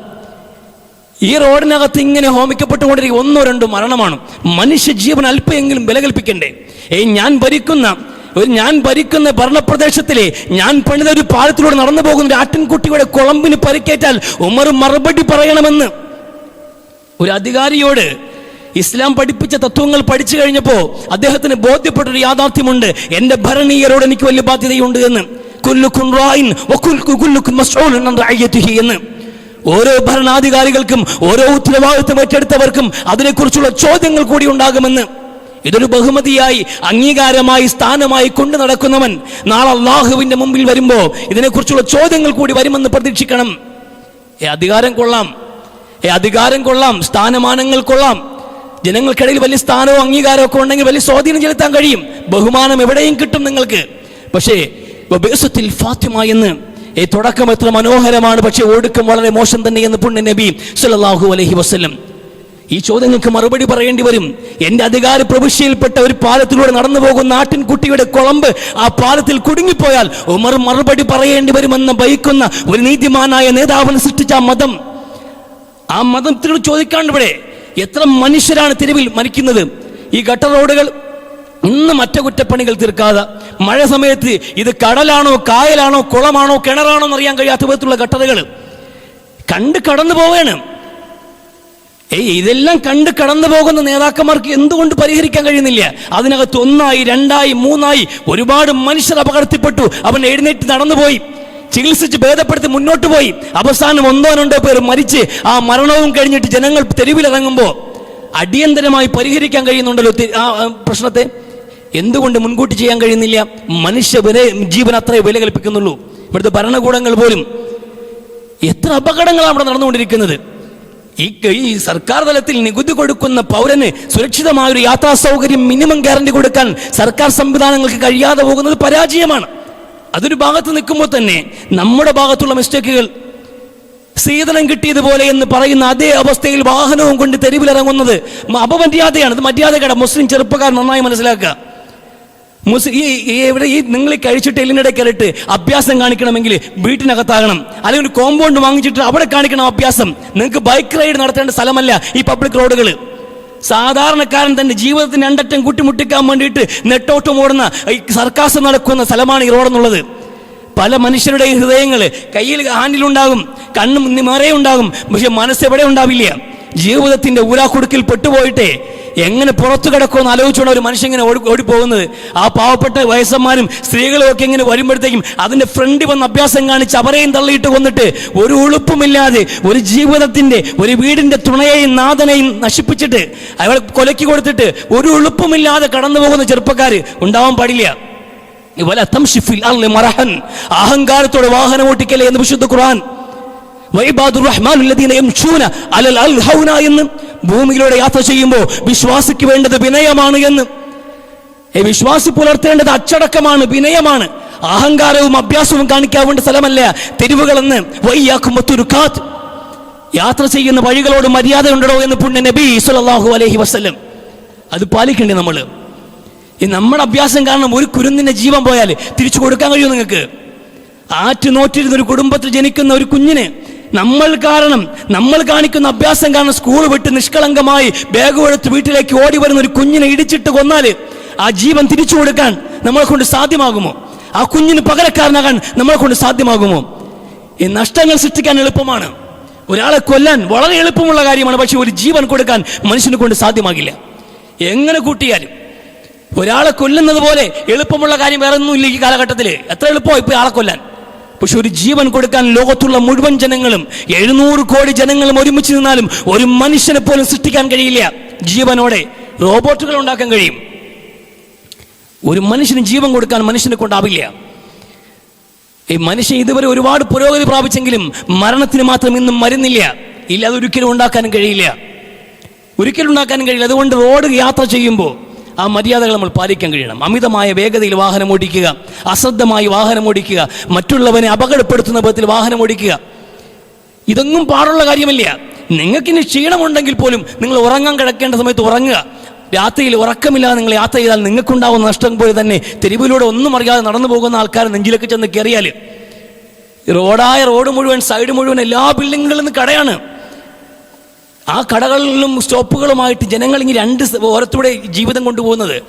ഈ റോഡിനകത്ത് ഇങ്ങനെ ഹോമിക്കപ്പെട്ടുകൊണ്ടിരിക്കുന്ന ഒന്നോ രണ്ടോ മരണമാണ്. മനുഷ്യ ജീവൻ അല്പമെങ്കിലും വില കൽപ്പിക്കണ്ടേ ഏ ഞാൻ ഭരിക്കുന്ന ഒരു ഞാൻ ഭരിക്കുന്ന ഭരണപ്രദേശത്തിലെ ഞാൻ പണിത ഒരു പാലത്തിലൂടെ നടന്നു പോകുന്ന ഒരു ആട്ടിൻകുട്ടിയുടെ കുളമ്പിന് പരിക്കേറ്റാൽ ഉമർ മറുപടി പറയണമെന്ന് ഒരു അധികാരിയോട് ഇസ്ലാം പഠിപ്പിച്ച തത്വങ്ങൾ പഠിച്ചു കഴിഞ്ഞപ്പോൾ അദ്ദേഹത്തിന് ബോധ്യപ്പെട്ടൊരു യാഥാർത്ഥ്യമുണ്ട്. എന്റെ ഭരണീയരോട് എനിക്ക് വലിയ ബാധ്യതയുണ്ട് എന്ന്. എന്ന്. ഓരോ ഭരണാധികാരികൾക്കും ഓരോ ഉത്തരവാദിത്വം ഏറ്റെടുത്തവർക്കും അതിനെക്കുറിച്ചുള്ള ചോദ്യങ്ങൾ കൂടി ഉണ്ടാകുമെന്ന്. ഇതൊരു ബഹുമതിയായി അംഗീകാരമായി സ്ഥാനമായി കൊണ്ടു നടക്കുന്നവൻ നാളെ അള്ളാഹുവിന്റെ മുമ്പിൽ വരുമ്പോൾ ഇതിനെക്കുറിച്ചുള്ള ചോദ്യങ്ങൾ കൂടി വരുമെന്ന് പ്രതീക്ഷിക്കണം. ഏ അധികാരം കൊള്ളാം. ഏ അധികാരം കൊള്ളാം. സ്ഥാനമാനങ്ങൾ കൊള്ളാം. ജനങ്ങൾക്കിടയിൽ വലിയ സ്ഥാനവും അംഗീകാരവും ഒക്കെ ഉണ്ടെങ്കിൽ വലിയ സ്വാധീനം ചെലുത്താൻ കഴിയും. ബഹുമാനം എവിടെയും കിട്ടും നിങ്ങൾക്ക്. പക്ഷേ ഫാത്തിമ എന്ന് ഈ തുടക്കം എത്ര മനോഹരമാണ്. പക്ഷേ ഒടുക്കം വളരെ മോശം തന്നെ എന്ന് പുണ്യ നബി സല്ലല്ലാഹു അലഹി വസല്ലം ഈ ചോദ്യങ്ങൾക്ക് മറുപടി പറയേണ്ടി വരും. എന്റെ അധികാര പ്രവിശ്യയിൽപ്പെട്ട ഒരു പാലത്തിലൂടെ നടന്നു പോകുന്ന ആട്ടിൻകുട്ടിയുടെ കുളമ്പ് ആ പാലത്തിൽ കുടുങ്ങിപ്പോയാൽ ഉമർ മറുപടി പറയേണ്ടി വരുമെന്ന് ഭയക്കുന്ന ഒരു നീതിമാനായ നേതാവിന് സൃഷ്ടിച്ച ആ മതം. ആ മതത്തിനോട് ചോദിക്കാണ്ട് ഇവിടെ എത്ര മനുഷ്യരാണ് തെരുവിൽ മരിക്കുന്നത്. ഈ ഘട്ട റോഡുകൾ ഇന്ന് മറ്റകുറ്റപ്പണികൾ തീർക്കാതെ മഴ സമയത്ത് ഇത് കടലാണോ കായലാണോ കുളമാണോ കിണറാണോ എന്നറിയാൻ കഴിയാത്ത വിധത്തിലുള്ള ഘട്ടതകൾ കണ്ട് കടന്നു പോവുകയാണ് ഏയ് ഇതെല്ലാം കണ്ട് കടന്നു പോകുന്ന നേതാക്കന്മാർക്ക് എന്തുകൊണ്ട് പരിഹരിക്കാൻ കഴിയുന്നില്ല? അതിനകത്ത് ഒന്നായി രണ്ടായി മൂന്നായി ഒരുപാട് മനുഷ്യർ അപകടത്തിൽപ്പെട്ടു. അവൻ എഴുന്നേറ്റ് നടന്നുപോയി. ചികിത്സിച്ച് ഭേദപ്പെടുത്തി മുന്നോട്ട് പോയി. അവസാനം ഒന്നോ രണ്ടോ പേർ മരിച്ച് ആ മരണവും കഴിഞ്ഞിട്ട് ജനങ്ങൾ തെരുവിലിറങ്ങുമ്പോൾ അടിയന്തരമായി പരിഹരിക്കാൻ കഴിയുന്നുണ്ടല്ലോ ആ പ്രശ്നത്തെ? എന്തുകൊണ്ട് മുൻകൂട്ടി ചെയ്യാൻ കഴിയുന്നില്ല? മനുഷ്യ വില ജീവൻ അത്രേ വില കൽപ്പിക്കുന്നുള്ളൂ. ഇവിടുത്തെ ഭരണകൂടങ്ങൾ പോലും എത്ര അപകടങ്ങളാണ് അവിടെ നടന്നുകൊണ്ടിരിക്കുന്നത്? ഈ ഈ സർക്കാർ തലത്തിൽ നികുതി കൊടുക്കുന്ന പൗരന് സുരക്ഷിതമായ ഒരു യാത്രാ സൗകര്യം മിനിമം ഗ്യാരണ്ടി കൊടുക്കാൻ സർക്കാർ സംവിധാനങ്ങൾക്ക് കഴിയാതെ പോകുന്നത് പരാജയമാണ്. അതൊരു ഭാഗത്ത് നിൽക്കുമ്പോൾ തന്നെ നമ്മുടെ ഭാഗത്തുള്ള മിസ്റ്റേക്കുകൾ സീതനം കിട്ടിയതുപോലെ എന്ന് പറയുന്ന അതേ അവസ്ഥയിൽ വാഹനവും കൊണ്ട് തെരുവിലിറങ്ങുന്നത് അപമര്യാദയാണ്. ഇത് മര്യാദകട. മുസ്ലിം ചെറുപ്പക്കാർ നന്നായി മനസ്സിലാക്കുക. മുസ്ലിം ഈ ഇവിടെ ഈ നിങ്ങൾ കഴിച്ചിട്ട് എല്ലിനിടെ കയറിയിട്ട് അഭ്യാസം കാണിക്കണമെങ്കിൽ വീട്ടിനകത്താകണം. അല്ലെങ്കിൽ ഒരു കോമ്പൗണ്ട് വാങ്ങിച്ചിട്ട് അവിടെ കാണിക്കണം അഭ്യാസം. നിങ്ങൾക്ക് ബൈക്ക് റൈഡ് നടത്തേണ്ട സ്ഥലമല്ല ഈ പബ്ലിക് റോഡുകൾ സാധാരണക്കാരൻ തന്റെ ജീവിതത്തിന് രണ്ടറ്റം കൂട്ടിമുട്ടിക്കാൻ വേണ്ടിയിട്ട് നെട്ടോട്ടം ഓടുന്ന സർക്കാസ് നടക്കുന്ന സ്ഥലമാണ് ഈ റോഡെന്നുള്ളത് പല മനുഷ്യരുടെയും ഹൃദയങ്ങൾ കയ്യിൽ ഹാൻഡിലുണ്ടാകും കണ്ണും നിറയുണ്ടാകും പക്ഷെ മനസ്സ് എവിടെ ഉണ്ടാവില്ല? ജീവിതത്തിന്റെ ഊരാക്കുടുക്കിൽ പെട്ടുപോയിട്ട്. എങ്ങനെ പുറത്തു കിടക്കുമെന്ന് ആലോചിച്ചുകൊണ്ട് ഒരു മനുഷ്യൻ ഇങ്ങനെ ഓടി ഓടിപ്പോകുന്നത്. ആ പാവപ്പെട്ട വയസ്സന്മാരും സ്ത്രീകളും ഒക്കെ ഇങ്ങനെ വരുമ്പോഴത്തേക്കും അതിന്റെ ഫ്രണ്ട് വന്ന് അഭ്യാസം കാണിച്ച് അവരെയും തള്ളിയിട്ട് കൊന്നിട്ട് ഒരു ഉളുപ്പുമില്ലാതെ ഒരു ജീവിതത്തിന്റെ ഒരു വീടിന്റെ തുണയെയും നാഥനെയും നശിപ്പിച്ചിട്ട് അയാളെ കൊലക്കി കൊടുത്തിട്ട് ഒരു ഉളുപ്പുമില്ലാതെ കടന്നു പോകുന്ന ചെറുപ്പക്കാർ ഉണ്ടാവാൻ പാടില്ല. അഹങ്കാരത്തോടെ വാഹനം ഓട്ടിക്കല്ലേ എന്ന് വിശുദ്ധ ഖുർആൻ. എന്ന് ഭൂമിയിലൂടെ യാത്ര ചെയ്യുമ്പോൾ വിശ്വാസിക്ക് വേണ്ടത് വിനയമാണ് എന്ന്. വിശ്വാസി പുലർത്തേണ്ടത് അച്ചടക്കമാണ് വിനയമാണ്. അഹങ്കാരവും അഭ്യാസവും കാണിക്കാവേണ്ട സ്ഥലമല്ല തെരുവുകളെന്ന്. വയ്യാക്കും മത്തുരുക്കാത്ത് യാത്ര ചെയ്യുന്ന വഴികളോട് മര്യാദ ഉണ്ടോ എന്ന് പുണ്യ നബി സല്ലല്ലാഹു അലഹി വസ്ലം അത് പാലിക്കണ്ടേ നമ്മൾ ഈ നമ്മുടെ അഭ്യാസം കാരണം ഒരു കുരുന്നിന്റെ ജീവൻ പോയാൽ തിരിച്ചു കൊടുക്കാൻ കഴിയുമോ നിങ്ങൾക്ക്? ആറ്റ് നോറ്റിരുന്ന ഒരു കുടുംബത്തിൽ ജനിക്കുന്ന ഒരു കുഞ്ഞിന് നമ്മൾ കാരണം നമ്മൾ കാണിക്കുന്ന അഭ്യാസം കാരണം സ്കൂൾ വിട്ട് നിഷ്കളങ്കമായി ബാഗ് എടുത്ത് വീട്ടിലേക്ക് ഓടി വരുന്ന ഒരു കുഞ്ഞിനെ ഇടിച്ചിട്ട് കൊന്നാൽ ആ ജീവൻ തിരിച്ചു കൊടുക്കാൻ നമ്മളെ കൊണ്ട് സാധ്യമാകുമോ? ആ കുഞ്ഞിന് പകരക്കാരനാകാൻ നമ്മളെ കൊണ്ട് സാധ്യമാകുമോ? ഈ നഷ്ടങ്ങൾ സൃഷ്ടിക്കാൻ എളുപ്പമാണ്. ഒരാളെ കൊല്ലാൻ വളരെ എളുപ്പമുള്ള കാര്യമാണ് പക്ഷെ ഒരു ജീവൻ കൊടുക്കാൻ മനുഷ്യനെ കൊണ്ട് സാധ്യമാകില്ല. എങ്ങനെ കൂട്ടിയാലും ഒരാളെ കൊല്ലുന്നത് പോലെ എളുപ്പമുള്ള കാര്യം വേറെ ഒന്നുമില്ല ഈ കാലഘട്ടത്തിൽ എത്ര എളുപ്പമാണ് ഇപ്പോൾ ആളെ കൊല്ലാൻ? പക്ഷെ ഒരു ജീവൻ കൊടുക്കാൻ ലോകത്തുള്ള മുഴുവൻ ജനങ്ങളും എഴുന്നൂറ് കോടി ജനങ്ങളും ഒരുമിച്ച് നിന്നാലും ഒരു മനുഷ്യനെ പോലും സൃഷ്ടിക്കാൻ കഴിയില്ല. ജീവനോടെ റോബോട്ടുകൾ ഉണ്ടാക്കാൻ കഴിയും. ഒരു മനുഷ്യന് ജീവൻ കൊടുക്കാൻ മനുഷ്യനെ കൊണ്ടാവില്ല. ഈ മനുഷ്യൻ ഇതുവരെ ഒരുപാട് പുരോഗതി പ്രാപിച്ചെങ്കിലും മരണത്തിന് മാത്രം ഇന്നും മരുന്നില്ല. ഇല്ല അതൊരിക്കലും ഉണ്ടാക്കാനും കഴിയില്ല. ഒരിക്കലും ഉണ്ടാക്കാനും കഴിയില്ല. അതുകൊണ്ട് റോഡ് യാത്ര ചെയ്യുമ്പോൾ ആ മര്യാദകൾ നമ്മൾ പാലിക്കാൻ കഴിയണം. അമിതമായ വേഗതയിൽ വാഹനം ഓടിക്കുക അശ്രദ്ധമായി വാഹനം ഓടിക്കുക മറ്റുള്ളവനെ അപകടപ്പെടുത്തുന്ന വിധത്തിൽ വാഹനം ഓടിക്കുക. ഇതൊന്നും പാടുള്ള കാര്യമല്ല. നിങ്ങൾക്കിനി ക്ഷീണമുണ്ടെങ്കിൽ പോലും നിങ്ങൾ ഉറങ്ങാൻ കിടക്കേണ്ട സമയത്ത് ഉറങ്ങുക. രാത്രിയിൽ ഉറക്കമില്ലാതെ നിങ്ങൾ യാത്ര ചെയ്താൽ നിങ്ങൾക്കുണ്ടാവുന്ന നഷ്ടം പോലെ തന്നെ തെരുവിലൂടെ ഒന്നും അറിയാതെ നടന്നു പോകുന്ന ആൾക്കാർ നെഞ്ചിലേക്ക് ചെന്ന് കയറിയാൽ റോഡായ റോഡ് മുഴുവൻ സൈഡ് മുഴുവൻ എല്ലാ ബിൽഡിങ്ങുകളിൽ നിന്ന് കടയാണ്. ആ കടകളിലും സ്റ്റോപ്പുകളുമായിട്ട് ജനങ്ങൾ ഇങ്ങനെ രണ്ട് ഓരത്തൂടെ ജീവിതം കൊണ്ടുപോകുന്നത്.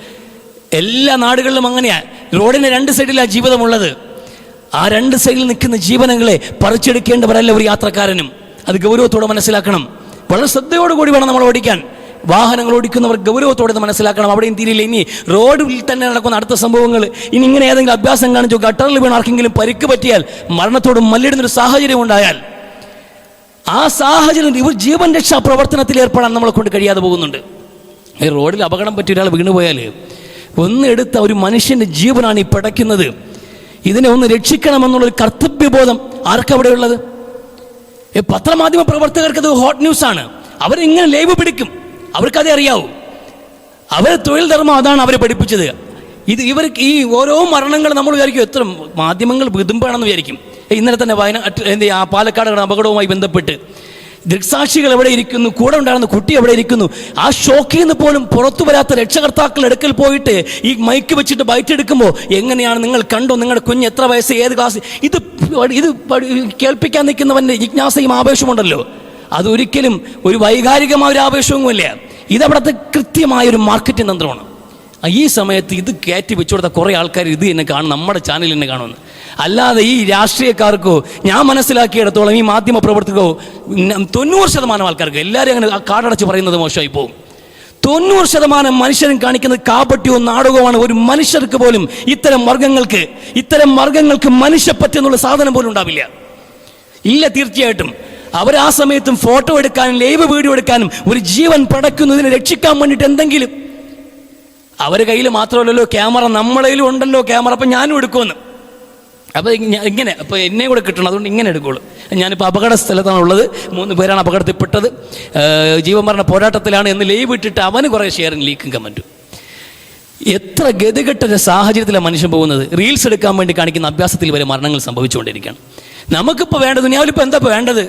എല്ലാ നാടുകളിലും അങ്ങനെയാണ് റോഡിന് രണ്ട് സൈഡിലാണ് ജീവിതമുള്ളത്. ആ രണ്ട് സൈഡിൽ നിൽക്കുന്ന ജീവനങ്ങളെ പറിച്ചെടുക്കേണ്ടവരല്ല ഒരു യാത്രക്കാരനും. അത് ഗൗരവത്തോടെ മനസ്സിലാക്കണം. വളരെ ശ്രദ്ധയോടുകൂടി വേണം നമ്മൾ ഓടിക്കാൻ. വാഹനങ്ങൾ ഓടിക്കുന്നവർ ഗൗരവത്തോടെ മനസ്സിലാക്കണം. അവിടെയും തീരില്ല ഇനി റോഡിൽ തന്നെ നടക്കുന്ന അടുത്ത സംഭവങ്ങൾ. ഇനി ഇങ്ങനെ ഏതെങ്കിലും അഭ്യാസം കാണിച്ചോ ഗട്ടറിൽ വീണ് ആർക്കെങ്കിലും പരിക്ക് പറ്റിയാൽ മരണത്തോട് മല്ലിടുന്നൊരു സാഹചര്യം ഉണ്ടായാൽ ആ സാഹചര്യം ഇവർ ജീവൻ രക്ഷാ പ്രവർത്തനത്തിൽ ഏർപ്പെടാൻ നമ്മളെ കൊണ്ട് കഴിയാതെ പോകുന്നുണ്ട്. ഈ റോഡിൽ അപകടം പറ്റി ഒരാൾ വീണുപോയാൽ ഒന്ന് എടുത്ത ഒരു മനുഷ്യന്റെ ജീവനാണ് ഈ പിടയ്ക്കുന്നത്. ഇതിനെ ഒന്ന് രക്ഷിക്കണമെന്നുള്ളൊരു കർത്തവ്യബോധം ആർക്കവിടെയുള്ളത് ഈ പത്രമാധ്യമ പ്രവർത്തകർക്ക് അത് ഹോട്ട് ന്യൂസാണ് അവരിങ്ങനെ ലൈവ് പിടിക്കും. അവർക്കതേ അറിയാവൂ. അവരെ തൊഴിൽ ധർമ്മം അതാണ് അവരെ പഠിപ്പിച്ചത്. ഇത് ഇവർക്ക് ഈ ഓരോ മരണങ്ങൾ നമ്മൾ വിചാരിക്കും എത്ര മാധ്യമങ്ങൾ വിതുമ്പാണെന്ന് വിചാരിക്കും. ഇന്നലെ തന്നെ വയനാട്ട് എന്ത് ആ പാലക്കാട് അപകടവുമായി ബന്ധപ്പെട്ട് ദൃക്സാക്ഷികൾ എവിടെ ഇരിക്കുന്നു കൂടെ ഉണ്ടായിരുന്ന കുട്ടി എവിടെ ഇരിക്കുന്നു ആ ഷോക്കിൽ നിന്ന് പോലും പുറത്തു വരാത്ത രക്ഷകർത്താക്കൾ എടുക്കൽ പോയിട്ട് ഈ മൈക്ക് വെച്ചിട്ട് ബൈറ്റ് എടുക്കുമ്പോൾ എങ്ങനെയാണ് നിങ്ങൾ കണ്ടോ? നിങ്ങളുടെ കുഞ്ഞ് എത്ര വയസ്സ് ഏത് ക്ലാസ് ഇത് ഇത് കേൾപ്പിക്കാൻ നിൽക്കുന്നവന്റെ ജിജ്ഞാസയും ആവേശമുണ്ടല്ലോ അതൊരിക്കലും ഒരു വൈകാരികമായ ഒരു ആവേശവുമല്ല. ഇതവിടുത്തെ കൃത്യമായ ഒരു മാർക്കറ്റിംഗ് തന്ത്രമാണ്. ഈ സമയത്ത് ഇത് കയറ്റി വെച്ചു കൊടുത്ത കുറേ ആൾക്കാർ ഇത് തന്നെ കാണും നമ്മുടെ ചാനൽ തന്നെ കാണുമെന്ന്. അല്ലാതെ ഈ രാഷ്ട്രീയക്കാർക്കോ ഞാൻ മനസ്സിലാക്കിയിടത്തോളം ഈ മാധ്യമ പ്രവർത്തകോ തൊണ്ണൂറ് ശതമാനം ആൾക്കാർക്ക് എല്ലാവരും അങ്ങനെ കാടടച്ച് പറയുന്നത് മോശമായി പോകും. തൊണ്ണൂറ് ശതമാനം മനുഷ്യരും കാണിക്കുന്നത് കാപട്യവും നാടകവുമാണ്. ഒരു മനുഷ്യർക്ക് പോലും ഇത്തരം വർഗങ്ങൾക്ക് ഇത്തരം വർഗങ്ങൾക്ക് മനുഷ്യപ്പറ്റ് എന്നുള്ള സാധനം പോലും ഉണ്ടാവില്ല. ഇല്ല തീർച്ചയായിട്ടും. അവർ ആ സമയത്തും ഫോട്ടോ എടുക്കാനും ലൈവ് വീഡിയോ എടുക്കാനും ഒരു ജീവൻ പടക്കുന്നതിനെ രക്ഷിക്കാൻ വേണ്ടിയിട്ട് എന്തെങ്കിലും അവരുടെ കയ്യിൽ മാത്രമല്ലല്ലോ ക്യാമറ നമ്മളതിലും ഉണ്ടല്ലോ ക്യാമറ അപ്പം ഞാനും എടുക്കുമെന്ന്. അപ്പോൾ ഇങ്ങനെ അപ്പോൾ എന്നെ കൂടെ കിട്ടണം അതുകൊണ്ട് ഇങ്ങനെ എടുക്കുള്ളൂ. ഞാനിപ്പോൾ അപകട സ്ഥലത്താണ് ഉള്ളത് മൂന്ന് പേരാണ് അപകടത്തിൽ പെട്ടത് ജീവൻ മരണ പോരാട്ടത്തിലാണ് എന്ന് ലൈവ് ഇട്ടിട്ട് അവന് കുറേ ഷെയറിങ് ലീക്കും കമന്റും. എത്ര ഗതികെട്ട സാഹചര്യത്തിലാണ് മനുഷ്യൻ പോകുന്നത്? റീൽസ് എടുക്കാൻ വേണ്ടി കാണിക്കുന്ന അഭ്യാസത്തിൽ വരെ മരണങ്ങൾ സംഭവിച്ചുകൊണ്ടിരിക്കുകയാണ്. നമുക്കിപ്പോൾ വേണ്ടത് ഞാനിപ്പോൾ എന്താ വേണ്ടത്?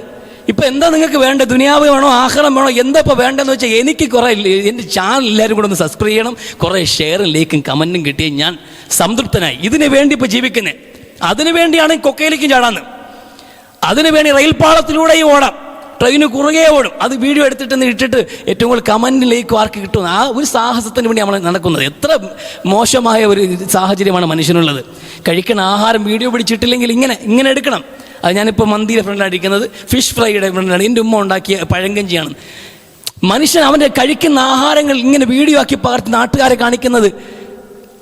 ഇപ്പം എന്താ നിങ്ങൾക്ക് വേണ്ടത്? ദുനിയാവ് വേണോ ആഹാരം വേണോ എന്താ ഇപ്പോൾ വേണ്ടതെന്ന് വെച്ചാൽ എനിക്ക് കുറേ എന്റെ ചാനൽ എല്ലാവരും കൂടെ ഒന്ന് സബ്സ്ക്രൈബ് ചെയ്യണം. കുറേ ഷെയറും ലൈക്കും കമന്റും കിട്ടിയ ഞാൻ സംതൃപ്തനായി. ഇതിനു വേണ്ടി ഇപ്പോൾ ജീവിക്കുന്നത് അതിനു വേണ്ടിയാണ് കൊക്കയിലേക്കും ചാടാന്ന്. അതിനു വേണ്ടി റെയിൽപാളത്തിലൂടെയും ഓടാം. ട്രെയിന് കുറുകെ ഓടും. അത് വീഡിയോ എടുത്തിട്ട് ഇട്ടിട്ട് ഏറ്റവും കൂടുതൽ കമന്റിലേക്ക് ആർക്ക് കിട്ടും ആ ഒരു സാഹസത്തിന് വേണ്ടി നമ്മൾ നടക്കുന്നത്. എത്ര മോശമായ ഒരു സാഹചര്യമാണ് മനുഷ്യനുള്ളത്. കഴിക്കുന്ന ആഹാരം വീഡിയോ പിടിച്ചിട്ടില്ലെങ്കിൽ ഇങ്ങനെ ഇങ്ങനെ എടുക്കണം. അത് ഞാനിപ്പോൾ മന്തിയുടെ ഫ്രണ്ടിലാണ് ഇരിക്കുന്നത്. ഫിഷ് ഫ്രൈയുടെ ഫ്രണ്ടിലാണ്. എന്റെ ഉമ്മ ഉണ്ടാക്കിയ പഴങ്കഞ്ചിയാണ്. മനുഷ്യൻ അവന്റെ കഴിക്കുന്ന ആഹാരങ്ങൾ ഇങ്ങനെ വീഡിയോ ആക്കി പകർത്തി നാട്ടുകാരെ കാണിക്കുന്നത്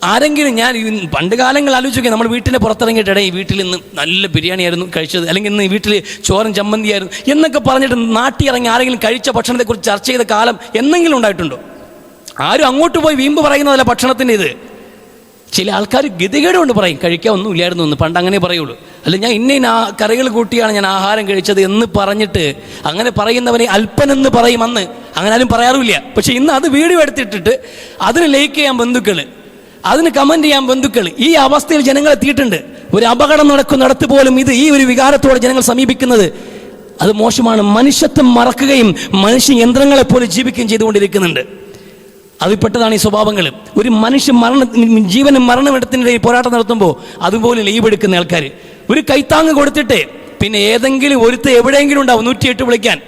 ആരെങ്കിലും ഞാൻ ഈ പണ്ട് കാലങ്ങൾ ആലോചിക്കുക നമ്മൾ വീട്ടിന്റെ പുറത്തിറങ്ങിയിട്ട് ഇടയിൽ വീട്ടിൽ നിന്ന് നല്ല ബിരിയാണി ആയിരുന്നു കഴിച്ചത്. അല്ലെങ്കിൽ ഇന്ന് വീട്ടിൽ ചോറും ചമ്മന്തിയായിരുന്നു എന്നൊക്കെ പറഞ്ഞിട്ട് നാട്ടിൽ ഇറങ്ങി ആരെങ്കിലും കഴിച്ച ഭക്ഷണത്തെക്കുറിച്ച് ചർച്ച ചെയ്ത കാലം എന്നെങ്കിലും ഉണ്ടായിട്ടുണ്ടോ? ആരും അങ്ങോട്ട് പോയി വീമ്പ് പറയുന്നതല്ല ഭക്ഷണത്തിന്റെ ഇത്. ചില ആൾക്കാർ ഗതികേട് കൊണ്ട് പറയും കഴിക്കാൻ ഒന്നും ഇല്ലായിരുന്നു എന്ന്. പണ്ട് അങ്ങനെ പറയുള്ളൂ. അല്ല ഞാൻ ഇന്ന ഇന്ന കറികൾ കൂട്ടിയാണ് ഞാൻ ആഹാരം കഴിച്ചത് എന്ന് പറഞ്ഞിട്ട് അങ്ങനെ പറയുന്നവനെ അല്പനെന്ന് പറയും അന്ന്. അങ്ങനെ ആരും പറയാറുമില്ല. പക്ഷെ ഇന്ന് അത് വീഡിയോ എടുത്തിട്ടിട്ട് അതിന് ലൈക്ക് ചെയ്യാൻ ബന്ധുക്കൾ അതിന് കമന്റ് ചെയ്യാൻ ബന്ധുക്കൾ ഈ അവസ്ഥയിൽ ജനങ്ങൾ എത്തിയിട്ടുണ്ട്. ഒരു അപകടം നടക്കുന്നിടത്ത് പോലും ഇത് ഈ ഒരു വികാരത്തോടെ ജനങ്ങൾ സമീപിക്കുന്നത് അത് മോശമാണ്. മനുഷ്യത്വം മറക്കുകയും മനുഷ്യ യന്ത്രങ്ങളെ പോലെ ജീവിക്കുകയും ചെയ്തുകൊണ്ടിരിക്കുന്നുണ്ട്. അതിൽപ്പെട്ടതാണ് ഈ സ്വഭാവങ്ങൾ. ഒരു മനുഷ്യൻ മരണ ജീവനും മരണമിടത്തിനിടയിൽ പോരാട്ടം നടത്തുമ്പോൾ അതുപോലെ ലീവ് എടുക്കുന്ന ആൾക്കാർ ഒരു കൈത്താങ്ങ് കൊടുത്തിട്ട് പിന്നെ ഏതെങ്കിലും ഒരുത്ത് എവിടെയെങ്കിലും ഉണ്ടാവും നൂറ്റിയെട്ട് വിളിക്കാൻ.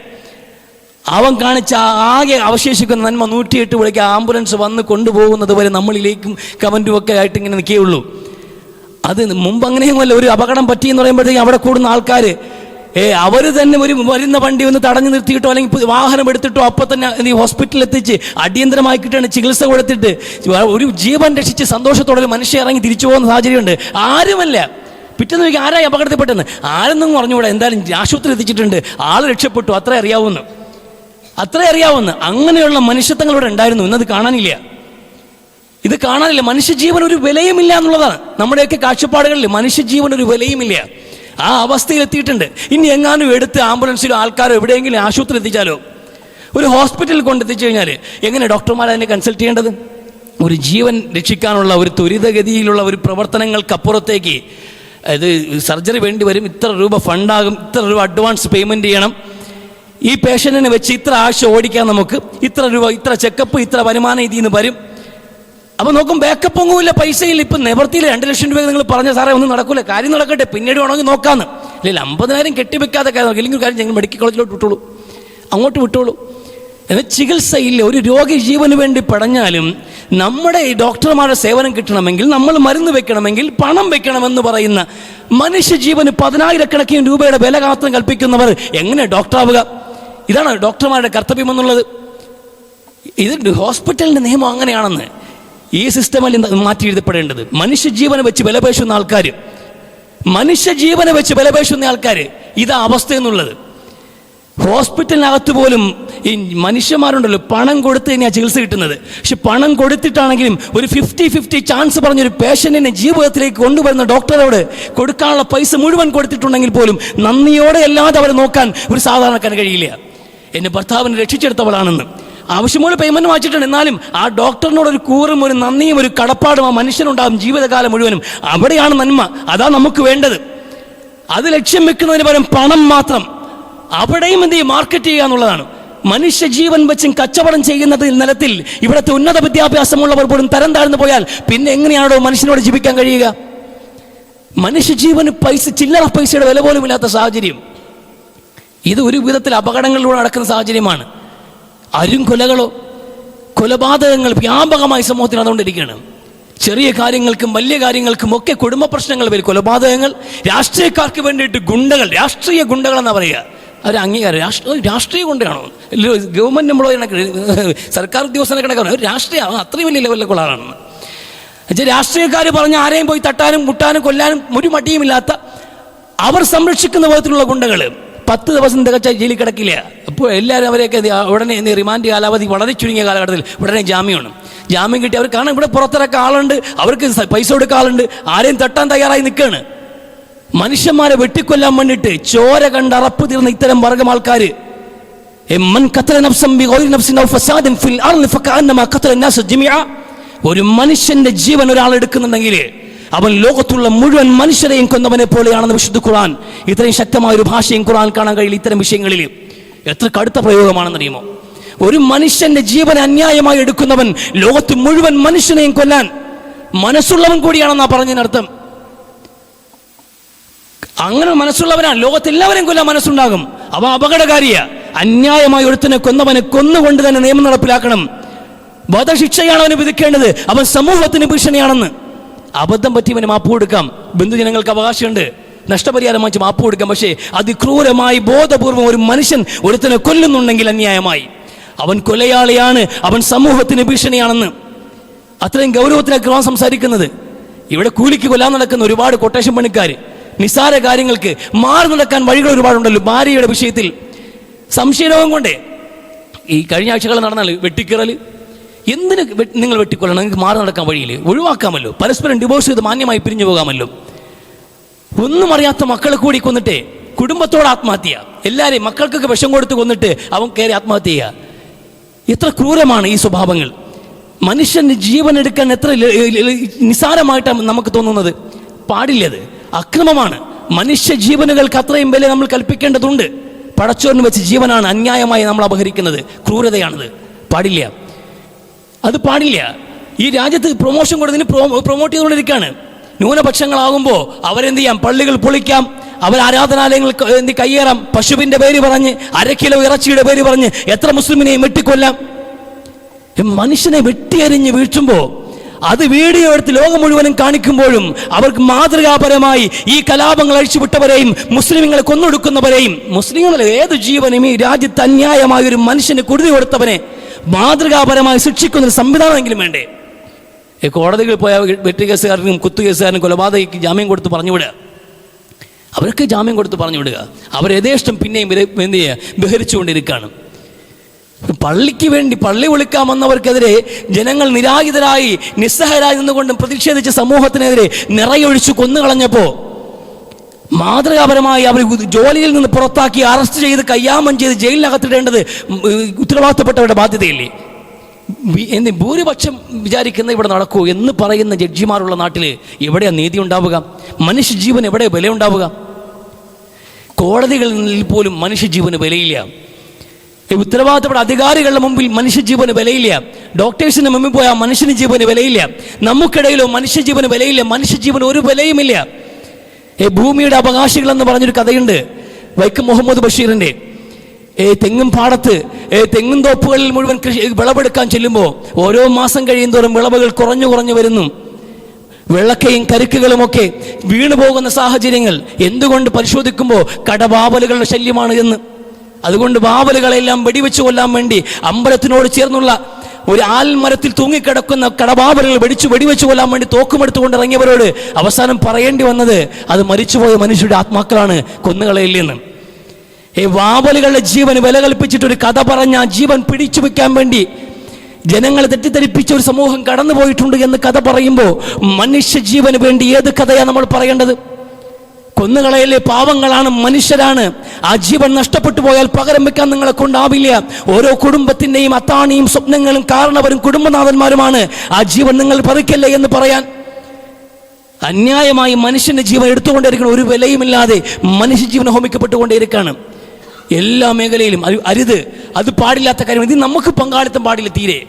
അവൻ കാണിച്ച ആകെ അവശേഷിക്കുന്ന നന്മ നൂറ്റിയെട്ട് വിളിക്ക് ആംബുലൻസ് വന്ന് കൊണ്ടുപോകുന്നത് വരെ നമ്മളിലേക്കും കമന്റും ഒക്കെ ആയിട്ട് ഇങ്ങനെ നിൽക്കുകയുള്ളൂ അത് മുമ്പ് അങ്ങനെയുമല്ല ഒരു അപകടം പറ്റിയെന്ന് പറയുമ്പോഴത്തേക്കും അവിടെ കൂടുന്ന ആൾക്കാർ ഏ അവർ തന്നെ ഒരു വരുന്ന വണ്ടി ഒന്ന് തടഞ്ഞു നിർത്തിയിട്ടോ അല്ലെങ്കിൽ വാഹനം എടുത്തിട്ടോ അപ്പം തന്നെ ഈ ഹോസ്പിറ്റലിൽ എത്തിച്ച് അടിയന്തരമായി കിട്ടുന്ന ചികിത്സ കൊടുത്തിട്ട് ഒരു ജീവൻ രക്ഷിച്ച് സന്തോഷത്തോടെ മനുഷ്യ ഇറങ്ങി തിരിച്ചു പോകുന്ന സാഹചര്യമുണ്ട്. ആരുമല്ല. പിറ്റേന്ന് നോക്കി ആരായി അപകടത്തിൽപ്പെട്ടെന്ന്? ആരെന്നും പറഞ്ഞുകൂടെ എന്തായാലും ആശുപത്രി എത്തിച്ചിട്ടുണ്ട്. ആൾ രക്ഷപ്പെട്ടു. അത്രേ അറിയാവുന്നു. അത്രേ അറിയാവുന്ന അങ്ങനെയുള്ള മനുഷ്യത്വങ്ങൾ ഇവിടെ ഉണ്ടായിരുന്നു. ഇന്നത് കാണാനില്ല. ഇത് കാണാനില്ല. മനുഷ്യജീവൻ ഒരു വിലയുമില്ല എന്നുള്ളതാണ്. നമ്മുടെയൊക്കെ കാഴ്ചപ്പാടുകളിൽ മനുഷ്യജീവൻ ഒരു വിലയുമില്ല. ആ അവസ്ഥയിൽ എത്തിയിട്ടുണ്ട്. ഇനി എങ്ങാനും എടുത്ത് ആംബുലൻസിലോ ആൾക്കാരോ എവിടെയെങ്കിലും ആശുപത്രി എത്തിച്ചാലോ? ഒരു ഹോസ്പിറ്റലിൽ കൊണ്ടെത്തിച്ചു കഴിഞ്ഞാൽ എങ്ങനെ ഡോക്ടർമാർ അതിനെ കൺസൾട്ട് ചെയ്യേണ്ടത്? ഒരു ജീവൻ രക്ഷിക്കാനുള്ള ഒരു ത്വരിതഗതിയിലുള്ള ഒരു പ്രവർത്തനങ്ങൾക്കപ്പുറത്തേക്ക് ഇത് സർജറി വേണ്ടി വരും. ഇത്ര രൂപ ഫണ്ടാകും ഇത്ര രൂപ അഡ്വാൻസ് പേയ്മെന്റ് ചെയ്യണം. ഈ പേഷ്യന്റിനെ വെച്ച് ഇത്ര ആഴ്ച ഓടിക്കാൻ നമുക്ക് ഇത്ര രൂപ ഇത്ര ചെക്കപ്പ് ഇത്ര വരുമാനം ഇതിൽ നിന്ന് വരും. അപ്പോൾ നോക്കും ബാക്കപ്പ് ഒന്നുമില്ല പൈസയിൽ ഇപ്പം നിവർത്തിയില്ല രണ്ട് ലക്ഷം രൂപ നിങ്ങൾ പറഞ്ഞ സാറേ ഒന്നും നടക്കില്ല കാര്യം നടക്കട്ടെ. പിന്നീട് വേണമെങ്കിൽ നോക്കാന്ന്. ഇല്ല അമ്പതിനായിരം കെട്ടിവെക്കാതെ കാര്യം. ഇല്ലെങ്കിൽ കാര്യം ഞങ്ങൾ മെഡിക്കൽ കോളേജിലോട്ട് വിട്ടോളൂ. അങ്ങോട്ട് വിട്ടോളൂ. എന്നാൽ ചികിത്സയില്ല. ഒരു രോഗി ജീവന് വേണ്ടി പടഞ്ഞാലും നമ്മുടെ ഈ ഡോക്ടർമാരുടെ സേവനം കിട്ടണമെങ്കിൽ നമ്മൾ മരുന്ന് വെക്കണമെങ്കിൽ പണം വെക്കണമെന്ന് പറയുന്ന മനുഷ്യ ജീവന് പതിനായിരക്കണക്കിന് രൂപയുടെ വില കാത്രം കൽപ്പിക്കുന്നവർ എങ്ങനെ ഡോക്ടറാവുക? ഇതാണ് ഡോക്ടർമാരുടെ കർത്തവ്യം എന്നുള്ളത്. ഇത് ഹോസ്പിറ്റലിന്റെ നിയമം അങ്ങനെയാണെന്ന്. ഈ സിസ്റ്റമല്ല മാറ്റി എഴുതപ്പെടേണ്ടത്. മനുഷ്യജീവനെ വെച്ച് വിലപേശുന്ന ആൾക്കാർ മനുഷ്യജീവനെ വെച്ച് വിലപേശുന്ന ആൾക്കാർ ഇതാ അവസ്ഥ എന്നുള്ളത്. ഹോസ്പിറ്റലിനകത്ത് പോലും ഈ മനുഷ്യന്മാരുണ്ടല്ലോ പണം കൊടുത്ത് തന്നെയാണ് ചികിത്സ കിട്ടുന്നത്. പക്ഷെ പണം കൊടുത്തിട്ടാണെങ്കിലും ഒരു ഫിഫ്റ്റി ഫിഫ്റ്റി ചാൻസ് പറഞ്ഞൊരു പേഷ്യന്റിനെ ജീവിതത്തിലേക്ക് കൊണ്ടുവരുന്ന ഡോക്ടറോട് കൊടുക്കാനുള്ള പൈസ മുഴുവൻ കൊടുത്തിട്ടുണ്ടെങ്കിൽ പോലും നന്ദിയോടെ അല്ലാതെ അവരെ നോക്കാൻ ഒരു സാധാരണക്കാരന് കഴിയില്ല. എന്നെ ഭർത്താവിനെ രക്ഷിച്ചെടുത്തവളാണെന്ന്. ആവശ്യമുള്ള പേയ്മെന്റ് വാങ്ങിച്ചിട്ടുണ്ട്. എന്നാലും ആ ഡോക്ടറിനോട് ഒരു കൂറും ഒരു നന്ദിയും ഒരു കടപ്പാടും ആ മനുഷ്യനുണ്ടാകും ജീവിതകാലം മുഴുവനും. അവിടെയാണ് നന്മ. അതാ നമുക്ക് വേണ്ടത്. അത് ലക്ഷ്യം വെക്കുന്നതിന് പകരം പണം മാത്രം. അവിടെയും എന്ത് ചെയ്യും? മാർക്കറ്റ് ചെയ്യുക എന്നുള്ളതാണ്. മനുഷ്യ ജീവൻ വെച്ചും കച്ചവടം ചെയ്യുന്നത് നിലത്തിൽ ഇവിടുത്തെ ഉന്നത വിദ്യാഭ്യാസമുള്ളവർ പോലും തരം താഴ്ന്നു പോയാൽ പിന്നെ എങ്ങനെയാണോ മനുഷ്യനോട് ജീവിക്കാൻ കഴിയുക? മനുഷ്യജീവന് പൈസ ചില്ലറ പൈസയുടെ വില പോലും ഇല്ലാത്ത സാഹചര്യം. ഇത് ഒരു വിധത്തിൽ അപകടങ്ങളിലൂടെ നടക്കുന്ന സാഹചര്യമാണ്. അരും കൊലകളോ കൊലപാതകങ്ങൾ വ്യാപകമായി സമൂഹത്തിൽ നടന്നുകൊണ്ടിരിക്കുകയാണ്. ചെറിയ കാര്യങ്ങൾക്കും വലിയ കാര്യങ്ങൾക്കും ഒക്കെ കുടുംബ പ്രശ്നങ്ങൾ വരും. കൊലപാതകങ്ങൾ രാഷ്ട്രീയക്കാർക്ക് വേണ്ടിയിട്ട് ഗുണ്ടകൾ രാഷ്ട്രീയ ഗുണ്ടകൾ എന്നാ പറയുക. അവർ അംഗീകാരം രാഷ്ട്ര രാഷ്ട്രീയ ഗുണ്ടയാണോ? ഗവൺമെന്റ് എംപ്ലോയി സർക്കാർ ഉദ്യോഗസ്ഥനെ കണക്കാണ് രാഷ്ട്രീയ അത്രയും വലിയ ലെവലിലെ ആളാണെന്ന് എന്നുവെച്ചാൽ രാഷ്ട്രീയക്കാർ പറഞ്ഞ് ആരെയും പോയി തട്ടാനും മുട്ടാനും കൊല്ലാനും ഒരു മടിയുമില്ലാത്ത അവർ സംരക്ഷിക്കുന്ന വിധത്തിലുള്ള ഗുണ്ടകൾ പത്ത് ദിവസം തികച്ച ജയിലിൽ കിടക്കില്ല. അപ്പോൾ എല്ലാവരും അവരെയൊക്കെ ഉടനെ റിമാൻഡ് കാലാവധി വളരെ ചുരുങ്ങിയ കാലഘട്ടത്തിൽ ഉടനെ ജാമ്യമാണ്. ജാമ്യം കിട്ടി അവർ കാരണം ഇവിടെ പുറത്തിറക്കാൻ ആളുണ്ട് അവർക്ക് പൈസ കൊടുക്കുക ആളുണ്ട് ആരെയും തട്ടാൻ തയ്യാറായി നിൽക്കുകയാണ് മനുഷ്യന്മാരെ വെട്ടിക്കൊല്ലാൻ വേണ്ടിയിട്ട് ചോര കണ്ട് അറപ്പ് തീർന്ന ഇത്തരം വർഗം ആൾക്കാർ ഒരു മനുഷ്യന്റെ ജീവൻ ഒരാൾ എടുക്കുന്നുണ്ടെങ്കിൽ അവൻ ലോകത്തുള്ള മുഴുവൻ മനുഷ്യരെയും കൊന്നവനെ പോലെയാണെന്ന് വിശുദ്ധ ഖുർആൻ. ഇത്രയും ശക്തമായ ഒരു ഭാഷയും ഖുർആൻ കാണാൻ കഴിയില്ല ഇത്തരം വിഷയങ്ങളിൽ. എത്ര കടുത്ത പ്രയോഗമാണെന്നറിയുമോ ഒരു മനുഷ്യന്റെ ജീവൻ അന്യായമായി എടുക്കുന്നവൻ ലോകത്ത് മുഴുവൻ മനുഷ്യനെയും കൊല്ലാൻ മനസ്സുള്ളവൻ കൂടിയാണെന്നാ പറഞ്ഞതിനർത്ഥം അങ്ങനെ മനസ്സുള്ളവനാണ് ലോകത്തെല്ലാവരെയും കൊല്ലാൻ മനസ്സുണ്ടാകും. അവ അപകടകാരിയ. അന്യായമായി ഒരുത്തനെ കൊന്നവനെ കൊന്നുകൊണ്ട് തന്നെ നിയമം നടപ്പിലാക്കണം. വധശിക്ഷയാണ് അവന് വിധിക്കേണ്ടത്. അവൻ സമൂഹത്തിന് ഭീഷണിയാണെന്ന്. അബദ്ധം പറ്റിയവന് മാപ്പ് കൊടുക്കാം. ബന്ധുജനങ്ങൾക്ക് അവകാശമുണ്ട്. നഷ്ടപരിഹാരം വാങ്ങിച്ച് മാപ്പ് കൊടുക്കാം. പക്ഷേ അതിക്രൂരമായി ബോധപൂർവം ഒരു മനുഷ്യൻ ഒരുത്തനെ കൊല്ലുന്നുണ്ടെങ്കിൽ അന്യായമായി. അവൻ കൊലയാളിയാണ്. അവൻ സമൂഹത്തിന് ഭീഷണിയാണെന്ന്. അത്രയും ഗൗരവത്തിലാണ് ഖുർആൻ സംസാരിക്കുന്നത്. ഇവിടെ കൂലിക്ക് കൊല്ലാൻ നടക്കുന്ന ഒരുപാട് കൊട്ടേഷൻ പണിക്കാർ നിസാര കാര്യങ്ങൾക്ക് മാറി നടക്കാൻ വഴികൾ ഒരുപാടുണ്ടല്ലോ. ഭാര്യയുടെ വിഷയത്തിൽ സംശയരോഗം കൊണ്ടേ. ഈ കഴിഞ്ഞ ആഴ്ചകൾ നടന്നാൽ വെട്ടിക്കറൽ എന്തിന് നിങ്ങൾ വെട്ടിക്കൊല്ലണം? നിങ്ങൾക്ക് മാറി നടക്കാൻ വഴിയില്ലേ? ഒഴിവാക്കാമല്ലോ. പരസ്പരം ഡിവോഴ്സ് ചെയ്ത് മാന്യമായി പിരിഞ്ഞു പോകാമല്ലോ. ഒന്നും അറിയാത്ത മക്കളെ കൂടി കൊന്നിട്ട് കുടുംബത്തോട് ആത്മഹത്യ. എല്ലാവരെയും മക്കൾക്കൊക്കെ വിഷം കൊടുത്ത് കൊന്നിട്ട് അവൻ കയറി ആത്മഹത്യ ചെയ്യുക. എത്ര ക്രൂരമാണ് ഈ സ്വഭാവങ്ങൾ. മനുഷ്യന്റെ ജീവൻ എടുക്കാൻ എത്ര നിസാരമായിട്ടാണ് നമുക്ക് തോന്നുന്നത്. പാടില്ലത് അക്രമമാണ്. മനുഷ്യ ജീവനുകൾക്ക് അത്രയും വില നമ്മൾ കൽപ്പിക്കേണ്ടതുണ്ട്. പടച്ചോറിന് വെച്ച് ജീവനാണ് അന്യായമായി നമ്മൾ അപഹരിക്കുന്നത്. ക്രൂരതയാണത്. പാടില്ല. അത് പാടില്ല. ഈ രാജ്യത്ത് പ്രൊമോഷൻ കൊടുത്തതിന് പ്രൊമോട്ട് ചെയ്തുകൊണ്ടിരിക്കുകയാണ് ന്യൂനപക്ഷങ്ങളാകുമ്പോൾ അവരെന്ത് ചെയ്യാം പള്ളികൾ പൊളിക്കാം. അവർ ആരാധനാലയങ്ങൾ എന്ത് കയ്യേറാം? പശുവിന്റെ പേര് പറഞ്ഞ് അരക്കിലോ ഇറച്ചിയുടെ പേര് പറഞ്ഞ് എത്ര മുസ്ലിമിനെയും വെട്ടിക്കൊല്ലാം? മനുഷ്യനെ വെട്ടിയരിഞ്ഞ് വീഴ്ത്തുമ്പോൾ അത് വീഡിയോ എടുത്ത് ലോകം മുഴുവനും കാണിക്കുമ്പോഴും അവർക്ക് മാതൃകാപരമായി ഈ കലാപങ്ങൾ അഴിച്ചുവിട്ടവരെയും മുസ്ലിങ്ങളെ കൊന്നൊടുക്കുന്നവരെയും മുസ്ലിങ്ങളെ ഏത് ജീവനും ഈ രാജ്യത്ത് അന്യായമായ ഒരു മനുഷ്യന് കുടുതി കൊടുത്തവനെ മാതൃകാപരമായി ശിക്ഷിക്കുന്ന ഒരു സംവിധാനമെങ്കിലും വേണ്ടേ? ഈ കോടതികളിൽ പോയ വെട്ടി കേസുകാരനും കുത്തു കേസുകാരനും കൊലപാതകയ്ക്ക് ജാമ്യം കൊടുത്ത് പറഞ്ഞുവിടുക. അവർക്ക് ജാമ്യം കൊടുത്ത് പറഞ്ഞു വിടുക അവർ യഥേഷ്ടം പിന്നെയും എന്ത് ചെയ്യുക? ബഹരിച്ചുകൊണ്ടിരിക്കുകയാണ് പള്ളിക്ക് വേണ്ടി പള്ളി വിളിക്കാൻ വന്നവർക്കെതിരെ ജനങ്ങൾ നിരാഹിതരായി നിസ്സഹരായി നിന്നുകൊണ്ടും പ്രതിഷേധിച്ച സമൂഹത്തിനെതിരെ നിറയൊഴിച്ചു കൊന്നുകളഞ്ഞപ്പോ മാതൃകാപരമായി അവർ ജോലിയിൽ നിന്ന് പുറത്താക്കി അറസ്റ്റ് ചെയ്ത് കയ്യാമം ചെയ്ത് ജയിലിനകത്തിടേണ്ടത് ഉത്തരവാദിത്തപ്പെട്ടവരുടെ ബാധ്യതയില്ലേ? എന്ന് ഭൂരിപക്ഷം വിചാരിക്കുന്ന ഇവിടെ നടക്കൂ എന്ന് പറയുന്ന ജഡ്ജിമാരുള്ള നാട്ടിൽ എവിടെയാണ് നീതി ഉണ്ടാവുക? മനുഷ്യജീവൻ എവിടെ വില ഉണ്ടാവുക? കോടതികളിൽ പോലും മനുഷ്യജീവന് വിലയില്ല. ഉത്തരവാദിത്തപ്പെട്ട അധികാരികളുടെ മുമ്പിൽ മനുഷ്യജീവന് വിലയില്ല. ഡോക്ടേഴ്സിന് മുമ്പിൽ പോയാൽ മനുഷ്യന് ജീവന് വിലയില്ല. നമുക്കിടയിലോ മനുഷ്യജീവന് വിലയില്ല. മനുഷ്യജീവന് ഒരു വിലയുമില്ല. ഈ ഭൂമിയുടെ അവകാശികൾ എന്ന് പറഞ്ഞൊരു കഥയുണ്ട്. വൈക്കം മുഹമ്മദ് ബഷീറിന്റെ. ഏ തെങ്ങും പാടത്ത് ഏ തെങ്ങും തോപ്പുകളിൽ മുഴുവൻ കൃഷി വിളവെടുക്കാൻ ചെല്ലുമ്പോൾ ഓരോ മാസം കഴിയുന്തോറും വിളവുകൾ കുറഞ്ഞു കുറഞ്ഞു വരുന്നു. വെള്ളക്കയും കരുക്കുകളുമൊക്കെ വീണു പോകുന്ന സാഹചര്യങ്ങൾ എന്തുകൊണ്ട് പരിശോധിക്കുമ്പോൾ കടവാവലുകളുടെ ശല്യമാണ് എന്ന്. അതുകൊണ്ട് വാവലുകളെല്ലാം വെടിവെച്ച് കൊല്ലാൻ വേണ്ടി അമ്പലത്തിനോട് ചേർന്നുള്ള ഒരു ആൽമരത്തിൽ തൂങ്ങിക്കിടക്കുന്ന കടബാബലുകൾ വെടിച്ചു വെടിവെച്ച് കൊല്ലാൻ വേണ്ടി തോക്കുമെടുത്തുകൊണ്ട് കൊണ്ടിറങ്ങിയവരോട് അവസാനം പറയേണ്ടി വന്നത് അത് മരിച്ചുപോയ മനുഷ്യരുടെ ആത്മാക്കളാണ് കൊന്നുകളയില്ലെന്ന് ഈ വാവലുകളുടെ ജീവൻ വില കൽപ്പിച്ചിട്ട് ഒരു കഥ പറഞ്ഞ ജീവൻ പിടിച്ചു വെക്കാൻ വേണ്ടി ജനങ്ങളെ തെറ്റിദ്ധരിപ്പിച്ച ഒരു സമൂഹം കടന്നു പോയിട്ടുണ്ട് എന്ന് കഥ പറയുമ്പോൾ മനുഷ്യ ജീവന് വേണ്ടി ഏത് കഥയാണ് നമ്മൾ പറയേണ്ടത്? കൊന്നുകളയിലെ പാവങ്ങളാണ് മനുഷ്യരാണ്. ആ ജീവൻ നഷ്ടപ്പെട്ടു പോയാൽ പകരം വെക്കാൻ നിങ്ങളെ കൊണ്ടാവില്ല. ഓരോ കുടുംബത്തിന്റെയും അത്താണിയും സ്വപ്നങ്ങളും കാരണവരും കുടുംബനാഥന്മാരുമാണ്. ആ ജീവൻ നിങ്ങൾ പറിക്കല്ലേ എന്ന് പറയാൻ. അന്യായമായി മനുഷ്യന്റെ ജീവൻ എടുത്തുകൊണ്ടിരിക്കണം ഒരു വിലയുമില്ലാതെ മനുഷ്യ ജീവൻ ഹോമിക്കപ്പെട്ടുകൊണ്ടേയിരിക്കുകയാണ്. എല്ലാ മേഖലയിലും അരുത്. അത് പാടില്ലാത്ത കാര്യം. ഇത് നമുക്ക് പങ്കാളിത്തം പാടില്ല തീരെ.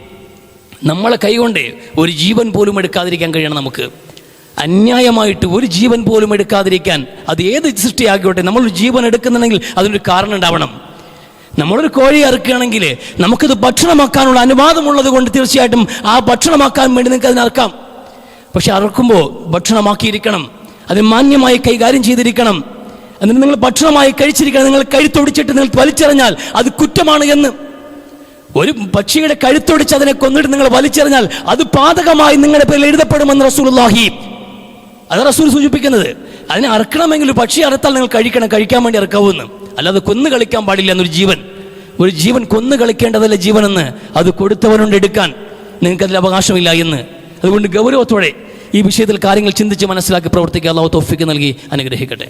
നമ്മളെ കൈകൊണ്ട് ഒരു ജീവൻ പോലും എടുക്കാതിരിക്കാൻ കഴിയണം നമുക്ക്. അന്യായമായിട്ട് ഒരു ജീവൻ പോലും എടുക്കാതിരിക്കാൻ അത് ഏത് സൃഷ്ടിയാക്കിയോട്ടെ നമ്മളൊരു ജീവൻ എടുക്കുന്നുണ്ടെങ്കിൽ അതിനൊരു കാരണം ഉണ്ടാവണം. നമ്മളൊരു കോഴി അറുക്കുകയാണെങ്കിൽ നമുക്കത് ഭക്ഷണമാക്കാനുള്ള അനുവാദമുള്ളത് കൊണ്ട് തീർച്ചയായിട്ടും ആ ഭക്ഷണമാക്കാൻ വേണ്ടി നിങ്ങൾക്ക് അതിനറക്കാം പക്ഷെ അറക്കുമ്പോൾ ഭക്ഷണമാക്കിയിരിക്കണം. അത് മാന്യമായി കൈകാര്യം ചെയ്തിരിക്കണം. എന്നിട്ട് നിങ്ങൾ ഭക്ഷണമായി കഴിച്ചിരിക്കണം. നിങ്ങൾ കഴുത്തൊടിച്ചിട്ട് നിങ്ങൾ വലിച്ചെറിഞ്ഞാൽ അത് കുറ്റമാണ് എന്ന്. ഒരു പക്ഷിയുടെ കഴുത്തൊടിച്ച് അതിനെ കൊന്നിട്ട് നിങ്ങൾ വലിച്ചെറിഞ്ഞാൽ അത് പാതകമായി നിങ്ങളുടെ പേരിൽ എഴുതപ്പെടുമെന്ന് റസൂലുള്ളാഹി അത് റസൂൽ സൂചിപ്പിക്കുന്നത്. അതിനെ അറക്കണമെങ്കിൽ പക്ഷി അറുത്താൽ നിങ്ങൾ കഴിക്കണം കഴിക്കാൻ വേണ്ടി ഇറക്കാവൂന്ന് അല്ലാതെ കൊന്നു കളിക്കാൻ പാടില്ല എന്നൊരു ജീവൻ. ഒരു ജീവൻ കൊന്നു കളിക്കേണ്ടതല്ല ജീവനെന്ന്? അത് കൊടുത്തവനുണ്ട് എടുക്കാൻ. നിങ്ങൾക്ക് അതിൽ അവകാശമില്ല എന്ന്. അതുകൊണ്ട് ഗൗരവത്തോടെ ഈ വിഷയത്തിൽ കാര്യങ്ങൾ ചിന്തിച്ച് മനസ്സിലാക്കി പ്രവർത്തിക്കാൻ അള്ളാഹു തോഫിക്ക് നൽകി. അനുഗ്രഹിക്കട്ടെ.